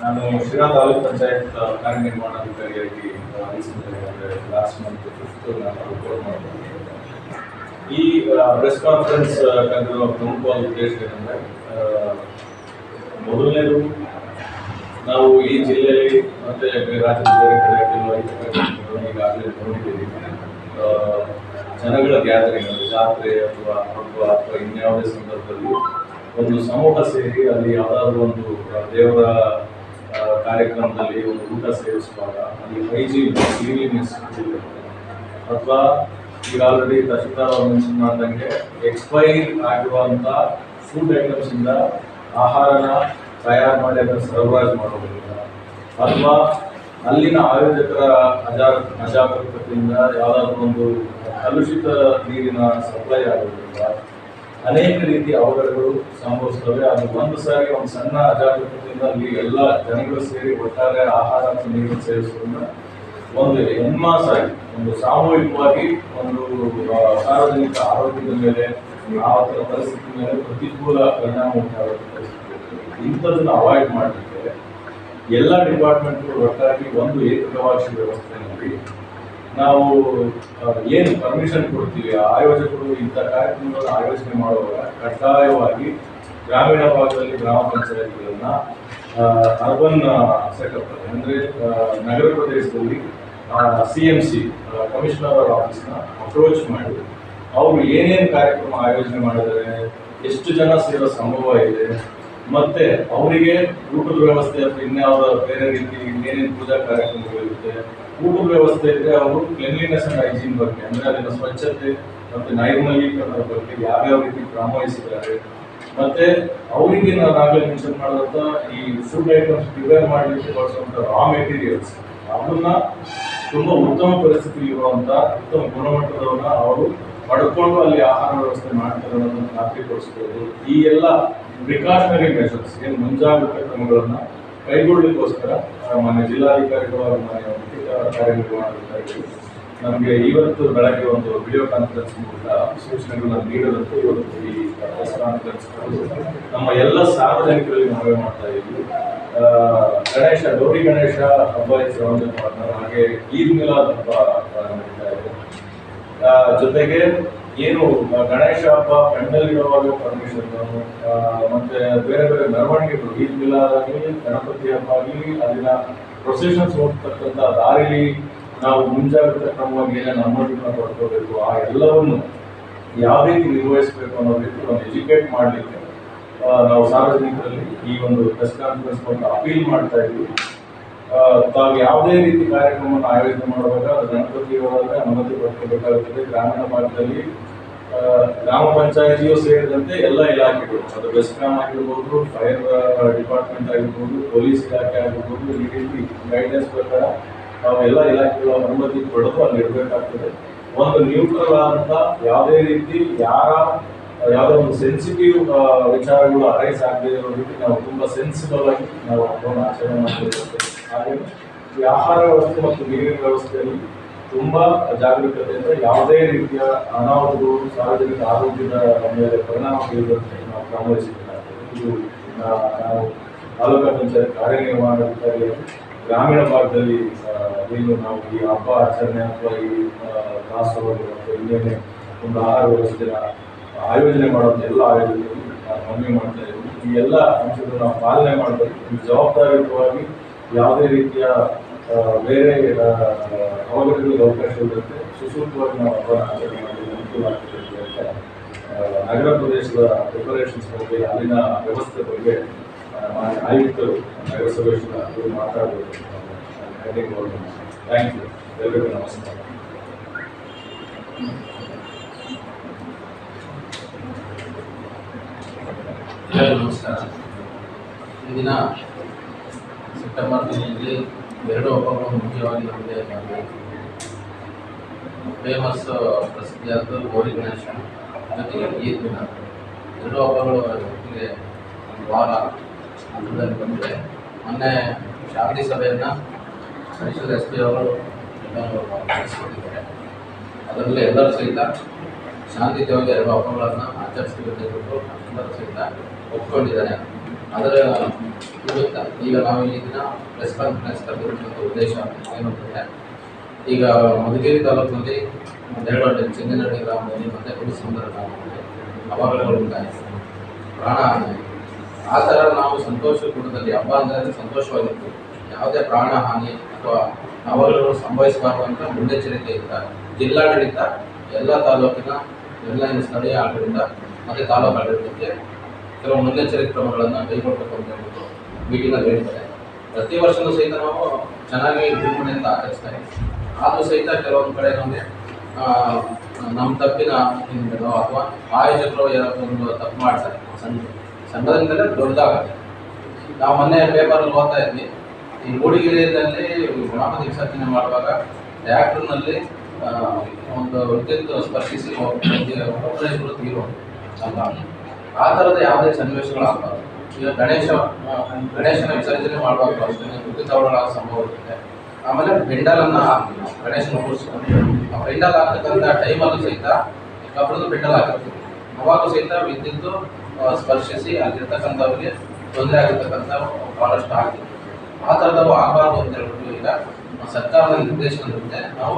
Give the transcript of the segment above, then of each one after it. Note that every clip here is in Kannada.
ನಾನು ಶಿರಾ ತಾಲೂಕ್ ಪಂಚಾಯತ್ ಕಾರ್ಯನಿರ್ವಹಣಾಧಿಕಾರಿಯಾಗಿ ಲಾಸ್ಟ್ ಮಂತ್ ಫಿಫ್ತ್ ನಾನು ರಿಪೋರ್ಟ್ ಮಾಡಿದ್ದೀನಿ ಈ ಪ್ರೆಸ್ ಕಾನ್ಫರೆನ್ಸ್ ಕರೆದಿರುವ ಪ್ರಮುಖವಾದ ಉದ್ದೇಶ ಏನಂದರೆ ಮೊದಲನೇದು ನಾವು ಈ ಜಿಲ್ಲೆಯಲ್ಲಿ ಮತ್ತೆ ರಾಜ್ಯದ ಬೇರೆ ಕಡೆ ಕೆಲವು ಈಗಾಗಲೇ ನೋಡಿದ್ದೀವಿ. ಜನಗಳ ಗ್ಯಾದರಿಂಗ್ ಜಾತ್ರೆ ಅಥವಾ ಹಬ್ಬ ಅಥವಾ ಇನ್ಯಾವುದೇ ಸಂದರ್ಭದಲ್ಲಿ ಒಂದು ಸಮೂಹ ಸೇರಿ ಅಲ್ಲಿ ಯಾವುದಾದ್ರೂ ಒಂದು ದೇವರ ಕಾರ್ಯಕ್ರಮದಲ್ಲಿ ಒಂದು ಊಟ ಸೇವಿಸುವಾಗ ಅಲ್ಲಿ ಹೈಜೀನ್, ಕ್ಲೀನ್ಲಿನೆಸ್ ಅಥವಾ ಈಗ ಆಲ್ರೆಡಿ ತಹಶೀಲ್ದಾರ್ ಮೆನ್ಷನ್ ಮಾಡ್ದಂಗೆ ಎಕ್ಸ್ಪೈರ್ ಆಗಿರುವಂಥ ಫುಡ್ ಐಟಮ್ಸ್ ಇಂದ ಆಹಾರನ ತಯಾರು ಮಾಡಿ ಅದನ್ನು ಸರಬರಾಜು ಮಾಡೋದ್ರಿಂದ. ಅಥವಾ ಅಲ್ಲಿನ ಆಯೋಜಕರ ಅಜಾ ಅಜಾಗರೂಕತೆಯಿಂದ ಯಾವುದಾದ್ರೂ ಒಂದು ಕಲುಷಿತ ನೀರಿನ ಸಪ್ಲೈ ಆಗೋದ್ರಿಂದ ಅನೇಕ ರೀತಿಯ ಅವಘಡಗಳು ಸಂಭವಿಸ್ತವೆ ಅದು ಒಂದು ಸಾರಿ ಒಂದು ಸಣ್ಣ ಅಜಾಗರೂಕತೆಯಿಂದ ಅಲ್ಲಿ ಎಲ್ಲ ಜನಗಳು ಸೇರಿ ಒಟ್ಟಾರೆ ಆಹಾರ ಮತ್ತು ನೀರು ಸೇವಿಸೋದ್ರಿಂದ ಒಂದು ಆಗಿ ಒಂದು ಸಾಮೂಹಿಕವಾಗಿ ಒಂದು ಸಾರ್ವಜನಿಕ ಆರೋಗ್ಯದ ಮೇಲೆ ಯಾವ ಥರ ಪರಿಸ್ಥಿತಿ ಮೇಲೆ ಪ್ರತಿಕೂಲ ಪರಿಣಾಮ ಉಂಟಾಗುತ್ತೆ ಇಂಥದನ್ನು ಅವಾಯ್ಡ್ ಮಾಡಲಿಕ್ಕೆ ಎಲ್ಲ ಡಿಪಾರ್ಟ್ಮೆಂಟ್ಗಳು ಒಟ್ಟಾಗಿ ಒಂದು ಏಕಗವಾಕ್ಷಿ ವ್ಯವಸ್ಥೆಯಲ್ಲಿ ನಾವು ಏನು ಪರ್ಮಿಷನ್ ಕೊಡ್ತೀವಿ? ಆಯೋಜಕರು ಇಂಥ ಕಾರ್ಯಕ್ರಮಗಳನ್ನು ಆಯೋಜನೆ ಮಾಡುವಾಗ ಕಡ್ಡಾಯವಾಗಿ ಗ್ರಾಮೀಣ ಭಾಗದಲ್ಲಿ ಗ್ರಾಮ ಪಂಚಾಯತ್ಗಳನ್ನ ಅರ್ಬನ್ ಸೆಟಪ್ ಅಂದರೆ ನಗರ ಪ್ರದೇಶದಲ್ಲಿ ಸಿ ಎಂ ಸಿ ಕಮಿಷನರ್ ಅವರ ಆಫೀಸ್ನ ಅಪ್ರೋಚ್ ಮಾಡಿ, ಅವರು ಏನೇನು ಕಾರ್ಯಕ್ರಮ ಆಯೋಜನೆ ಮಾಡಿದ್ದಾರೆ, ಎಷ್ಟು ಜನ ಸೇರೋ ಸಂಭವ ಇದೆ ಮತ್ತೆ ಅವರಿಗೆ ಊಟದ ವ್ಯವಸ್ಥೆ ಅಥವಾ ಇನ್ಯಾವ ಬೇರೆ ರೀತಿ ಇನ್ನೇನೇನು ಪೂಜಾ ಕಾರ್ಯಕ್ರಮಗಳಿರುತ್ತೆ ಊಟದ ವ್ಯವಸ್ಥೆ ಇದ್ರೆ ಅವರು ಕ್ಲೆನ್ಲಿನೆಸ್ ಅಂಡ್ ಹೈಜೀನ್ ಬಗ್ಗೆ, ಅಂದ್ರೆ ಅದನ್ನು ಸ್ವಚ್ಛತೆ ಮತ್ತೆ ನೈರ್ಮಲೀಕರಣದ ಬಗ್ಗೆ ಯಾವ್ಯಾವ ರೀತಿ ಕ್ರಮ ವಹಿಸಿದ್ದಾರೆ ಮತ್ತೆ ಅವರಿಗೆ ನಾವು ಆಗಲೇ ಮೆನ್ಷನ್ ಮಾಡಿದಂತ ಈ ಫುಡ್ ಐಟಮ್ಸ್ ಪ್ರಿಪೇರ್ ಮಾಡಲಿಕ್ಕೆ ಬಳಸುವಂತ ರಾ ಮೆಟೀರಿಯಲ್ಸ್ ಅದನ್ನ ತುಂಬಾ ಉತ್ತಮ ಪರಿಸ್ಥಿತಿ ಇರುವಂತ ಉತ್ತಮ ಗುಣಮಟ್ಟದವನ್ನ ಅವರು ಪಡ್ಕೊಂಡು ಅಲ್ಲಿ ಆಹಾರ ವ್ಯವಸ್ಥೆ ಮಾಡ್ತಾರೆ ಅನ್ನೋದನ್ನು ಖಾತ್ರಿಪಡಿಸ್ಬೋದು. ಈ ಎಲ್ಲ ಪ್ರಿಕಾಷನರಿ ಮೆಷರ್ಸ್ ಏನು ಮುಂಜಾಗ್ರತಾ ಕ್ರಮಗಳನ್ನು ಕೈಗೊಳ್ಳಲಿಕ್ಕೋಸ್ಕರ ಮಾನ್ಯ ಜಿಲ್ಲಾಧಿಕಾರಿಗಳು ಮಾನ್ಯ ಮುಖ್ಯ ಕಾರ್ಯನಿರ್ವಹಣಾಧಿಕಾರಿಗಳು ನಮಗೆ ಇವತ್ತು ಬೆಳಗ್ಗೆ ಒಂದು ವಿಡಿಯೋ ಕಾನ್ಫರೆನ್ಸ್ ಮೂಲಕ ಸೂಚನೆಗಳನ್ನ ನೀಡದಂತೆ ಇವತ್ತು ಈ ಪ್ರೆಸ್ ಕಾನ್ಫರೆನ್ಸ್ ನಮ್ಮ ಎಲ್ಲ ಸಾರ್ವಜನಿಕರಲ್ಲಿ ಮನವಿ ಮಾಡ್ತಾ ಇದ್ವಿ. ಗಣೇಶ, ಗೌರಿ ಗಣೇಶ ಹಬ್ಬ ಹೆಸರು ಹಾಗೆ ಈದ್ ಮಿಲಾದ್ ಹಬ್ಬ ಜೊತೆಗೆ ಏನು ಗಣೇಶ ಹಬ್ಬ ಪೆಂಡಲ್ ಇಡುವಾಗ ಪರ್ಮಿಷನ್ ಮತ್ತೆ ಬೇರೆ ಬೇರೆ ಮೆರವಣಿಗೆಗಳು ಈ ಮಿಲಾದ್ ಆಗಲಿ ಗಣಪತಿ ಹಬ್ಬ ಆಗಲಿ ಅಲ್ಲಿನ ಪ್ರೊಸೆಷನ್ಸ್ ಹೋಗ್ತಕ್ಕಂಥ ದಾರಿಲಿ ನಾವು ಮುಂಜಾಗ್ರತಾ ಕ್ರಮವಾಗಿ ಏನೇನು ಅನುಮತಿಗಳನ್ನ ಪಡ್ಕೋಬೇಕು ಆ ಎಲ್ಲವನ್ನು ಯಾವ ರೀತಿ ನಿರ್ವಹಿಸಬೇಕು ಅನ್ನೋ ರೀತಿ ಎಜುಕೇಟ್ ಮಾಡಲಿಕ್ಕೆ ನಾವು ಸಾರ್ವಜನಿಕರಲ್ಲಿ ಈ ಒಂದು ಪ್ರೆಸ್ ಕಾನ್ಫರೆನ್ಸ್ ಮೂಲಕ ಅಪೀಲ್ ಮಾಡ್ತಾ ಇದ್ವಿ ಆ, ತಾವು ಯಾವುದೇ ರೀತಿ ಕಾರ್ಯಕ್ರಮವನ್ನು ಆಯೋಜನೆ ಮಾಡುವಾಗ ಅದು ಒಳಗೆ ಅನುಮತಿ ಪಡ್ಕೋಬೇಕಾಗುತ್ತದೆ. ಗ್ರಾಮೀಣ ಭಾಗದಲ್ಲಿ ಗ್ರಾಮ ಪಂಚಾಯತಿಯು ಸೇರಿದಂತೆ ಎಲ್ಲ ಇಲಾಖೆಗಳು, ಅದು ಬೆಸ್ಕಾಂ ಆಗಿರ್ಬೋದು ಫೈರ್ ಡಿಪಾರ್ಟ್ಮೆಂಟ್ ಆಗಿರ್ಬೋದು ಪೊಲೀಸ್ ಇಲಾಖೆ ಆಗಿರ್ಬೋದು ಈ ರೀತಿ ಗೈಡ್ಲೈನ್ಸ್ ಪ್ರಕಾರ ನಾವು ಎಲ್ಲ ಇಲಾಖೆಗಳ ಅನುಮತಿ ಪಡೆದು ಅಲ್ಲಿ ಇರಬೇಕಾಗ್ತದೆ ಒಂದು ನ್ಯೂಟ್ರಲ್ ಆದಂಥ ಯಾವುದೇ ರೀತಿ ಯಾರ, ಯಾವುದೋ ಒಂದು ಸೆನ್ಸಿಟಿವ್ ವಿಚಾರಗಳು ಅರೈಸ್ ಆಗದೆ ಇರೋ ನಾವು ತುಂಬಾ ಸೆನ್ಸಿಬಲ್ ಆಗಿ ನಾವು ಹಬ್ಬವನ್ನು ಆಚರಣೆ ಮಾಡಬೇಕು ಹಾಗೆ ಈ ಆಹಾರ ವ್ಯವಸ್ಥೆ ಮತ್ತು ನೀರಿನ ವ್ಯವಸ್ಥೆಯಲ್ಲಿ ತುಂಬಾ ಜಾಗರೂಕತೆಯಿಂದ ಯಾವುದೇ ರೀತಿಯ ಅನಾಹುತಗಳು, ಸಾರ್ವಜನಿಕ ಆರೋಗ್ಯದ ಮೇಲೆ ಪರಿಣಾಮ ಬೀರುವಂತೆ ನಾವು ಗಮನಿಸಬೇಕಾಗ್ತದೆ. ಇದು ನಾವು ತಾಲೂಕಾ ಪಂಚಾಯತ್ ಕಾರ್ಯನಿರ್ವಹಣಾಧಿಕಾರಿ ಗ್ರಾಮೀಣ ಭಾಗದಲ್ಲಿ ಏನು ನಾವು ಈ ಹಬ್ಬ ಆಚರಣೆ ಅಥವಾ ಈ ದಾಸೋಹ ಅಥವಾ ಇನ್ನೇನೇ ಒಂದು ಆಹಾರ ವ್ಯವಸ್ಥೆಯ ಆಯೋಜನೆ ಮಾಡುವಂಥ ಎಲ್ಲ ಆಯೋಜನೆಗಳು ನಾವು ಮನವಿ ಮಾಡ್ತಾ ಇದ್ದೀವಿ. ಈ ಎಲ್ಲ ಅಂಶಗಳನ್ನು ನಾವು ಪಾಲನೆ ಮಾಡಬೇಕು. ಜವಾಬ್ದಾರಿಯುತವಾಗಿ ಯಾವುದೇ ರೀತಿಯ ಬೇರೆ ಅವಘಡಗಳಿಗೆ ಅವಕಾಶ ಇರುತ್ತೆ. ಸುಸೂತ್ರವಾಗಿ ನಾವು ಹಬ್ಬ ಆಚರಣೆ ಮಾಡಲು ಅನುಕೂಲ ಆಗ್ತದೆ ಅಂತ ನಗರ ಪ್ರದೇಶದ ಪ್ರಿಪರೇಷನ್ಸ್ ಬಗ್ಗೆ, ಅಲ್ಲಿನ ವ್ಯವಸ್ಥೆ ಬಗ್ಗೆ ಆಯುಕ್ತರು ನಗರಸಭೆ ಅವರು ಮಾತಾಡಬೇಕು ಥ್ಯಾಂಕ್ ಯು ಎಲ್ಲರಿಗೂ ನಮಸ್ಕಾರ. ನಮಸ್ಕಾರ. ಇಂದಿನ ಸೆಪ್ಟೆಂಬರ್ ತಿಂಗಳಲ್ಲಿ ಎರಡು ಹಬ್ಬಗಳು ಮುಖ್ಯವಾಗಿ ನಮಗೆ ಫೇಮಸ್ ಪ್ರಸಿದ್ಧಿಯಾದ ಗೌರಿ ಗಣೇಶ ಜೊತೆಗೆ ಈದ್ ದಿನ ಎರಡು ಹಬ್ಬಗಳು ಜೊತೆಗೆ ಒಂದು ವಾರ ಹಂತದಲ್ಲಿ ಬಂದಿದೆ. ಮೊನ್ನೆ ಶಾಂತಿ ಸಭೆಯನ್ನು ಮೈಸೂರು ಎಸ್ ಪಿ ಅವರು ಅದರಲ್ಲಿ ಎಲ್ಲರೂ ಸಹಿತ ಶಾಂತಿಯುತವಾಗಿ ಎರಡು ಹಬ್ಬಗಳನ್ನು ಆಚರಿಸಬೇಕೆಂದು ಎಲ್ಲರೂ ಸಹಿತ ಒಪ್ಕೊಂಡಿದ್ದಾರೆ. ಅದರ ನಿಮಿತ್ತ ಈಗ ನಾವು ದಿನ ಪ್ರೆಸ್ ಕಾನ್ಫರೆನ್ಸ್ ಕರೆದಿರುವಂಥ ಉದ್ದೇಶ ಏನು ಈಗ ಮಧುಗಿರಿ ತಾಲೂಕಿನಲ್ಲಿ ಒಂದೆರಡು ಚೆಂಗನಹಳ್ಳಿ ಗ್ರಾಮದಲ್ಲಿ ಮತ್ತು ಗುರುಸುಂದರ ಗ್ರಾಮದಲ್ಲಿ ಅವಘಡಗಳು ಉಂಟಾಯಿತು ಪ್ರಾಣ ಹಾನಿ. ಆ ಥರ ನಾವು ಸಂತೋಷ ಕೂಟದಲ್ಲಿ ಹಬ್ಬ ಅಂದರೆ ಸಂತೋಷವಾಗಿತ್ತು. ಯಾವುದೇ ಪ್ರಾಣ ಹಾನಿ ಅಥವಾ ಅವಘಡಗಳು ಸಂಭವಿಸಬಾರ್ದು ಅಂತ ಮುನ್ನೆಚ್ಚರಿಕೆ ಇತ್ತ. ಜಿಲ್ಲಾಡಳಿತ ಎಲ್ಲ ತಾಲೂಕಿನ ಎಲ್ಲ ಸ್ಥಳೀಯ ಆಡಳಿತ ಮತ್ತು ತಾಲೂಕು ಆಡಳಿತಕ್ಕೆ ಕೆಲವು ಮುನ್ನೆಚ್ಚರಿಕೆ ಕ್ರಮಗಳನ್ನು ಕೈಗೊಳ್ಳಬೇಕು ಅಂತ ಮೀಟಿಂಗಲ್ಲಿ ಹೇಳ್ತಾರೆ. ಪ್ರತಿ ವರ್ಷವೂ ಸಹಿತ ನಾವು ಚೆನ್ನಾಗಿ ವಿಜೃಂಭಣೆಯಿಂದ ಆಚರಿಸ್ತಾ ಇದ್ದೀವಿ. ಆದರೂ ಸಹಿತ ಕೆಲವೊಂದು ಕಡೆ ನಮಗೆ ನಮ್ಮ ತಪ್ಪಿನ ಹಿಂದೆನೋ ಅಥವಾ ಆಯೋಜಕರು ಒಂದು ತಪ್ಪು ಮಾಡ್ತಾರೆ. ಸಂಘ ಸಂಘದಿಂದಲೇ ದೊಡ್ಡದಾಗುತ್ತೆ. ನಾವು ಮೊನ್ನೆ ಪೇಪರಲ್ಲಿ ಓದ್ತಾ ಇದ್ವಿ. ಈ ಮೂಡಿಗೆರೆಯಲ್ಲಿ ಗಣಪತಿ ವಿಸರ್ಜನೆ ಮಾಡುವಾಗ ಟ್ಯಾಕ್ಟರ್ನಲ್ಲಿ ಒಂದು ವಿದ್ಯುತ್ ಸ್ಪರ್ಶಿಸಿ ಒಬ್ಬರೇ ಇಬ್ಬರು ತೀರೋ ಆ ಥರದ ಯಾವುದೇ ಸನ್ನಿವೇಶಗಳು ಆಗಬಾರ್ದು. ಈಗ ಗಣೇಶ ಗಣೇಶನ ವಿಸರ್ಜನೆ ಮಾಡುವಾಗ ಅಷ್ಟೇ ಅವಳಾಗ ಸಂಭವ ಇರುತ್ತೆ. ಆಮೇಲೆ ಪೆಂಡಲನ್ನು ಹಾಕ್ತೀವಿ ಗಣೇಶನ ಕೂರಿಸ್ಕೊಂಡು ಆ ಬೆಂಡಲ್ ಹಾಕ್ತಕ್ಕಂಥ ಟೈಮಲ್ಲೂ ಸಹಿತ ಕಬ್ಬಣದ ಪೆಂಡಲ್ ಹಾಕಿರ್ತೀವಿ ಅವಾಗೂ ಸಹಿತ ವಿದ್ಯುತ್ ಸ್ಪರ್ಶಿಸಿ ಅಲ್ಲಿರ್ತಕ್ಕಂಥವ್ರಿಗೆ ತೊಂದರೆ ಆಗಿರ್ತಕ್ಕಂಥ ಭಾಳಷ್ಟು ಆಗ್ತೀವಿ ಆ ಥರದವು ಆಗಬಾರ್ದು ಅಂತ ಹೇಳ್ಬಿಟ್ಟು ಈಗ ಸರ್ಕಾರದ ನಿರ್ದೇಶನದಂತೆ ನಾವು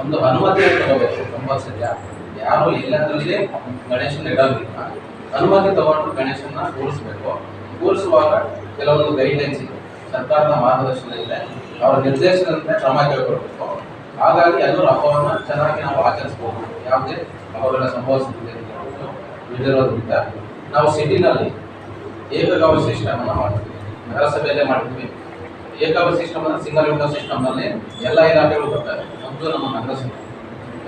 ಒಂದು ಅನುಮತಿಯನ್ನು ತಗೋಬೇಕು. ಕಂಪಲ್ಸರಿ ಯಾರು ಎಲ್ಲದರಲ್ಲಿ ಗಣೇಶನ ಇಡೋದಿಲ್ಲ ಅನುಮತಿ ತಗೊಂಡು ಗಣೇಶನ ಕೂರಿಸ್ಬೇಕು. ಕೂರಿಸುವಾಗ ಕೆಲವೊಂದು ಗೈಡೆನ್ಸ್ ಇದೆ. ಸರ್ಕಾರದ ಮಾರ್ಗದರ್ಶನ ಇದೆ. ಅವರ ನಿರ್ದೇಶನದಂತೆ ಕ್ರಮ ಕೈಗೊಳ್ಳಬೇಕು ಹಾಗಾಗಿ ಎಲ್ಲರೂ ಹಬ್ಬವನ್ನು ಚೆನ್ನಾಗಿ ನಾವು ಆಚರಿಸ್ಬೋದು. ಯಾವುದೇ ಹಬ್ಬಗಳ ಸಂಭವಿಸುತ್ತದೆ ಇದಿರೋದ್ರಿಂದ ನಾವು ಸಿಟಿನಲ್ಲಿ ಏಕಗವ ಸಿಸ್ಟಮನ್ನು ಮಾಡ್ತೀವಿ. ನಗರಸಭೆಯಲ್ಲೇ ಮಾಡ್ತೀವಿ. ಏಕಗವ ಸಿಸ್ಟಮ್ ಸಿಂಗಲ್ ವಿಂಡೋ ಸಿಸ್ಟಮ್ನಲ್ಲಿ ಎಲ್ಲ ಇಲಾಖೆಗಳು ಬರ್ತಾರೆ. ಒಂದು ನಮ್ಮ ನಗರಸಭೆ.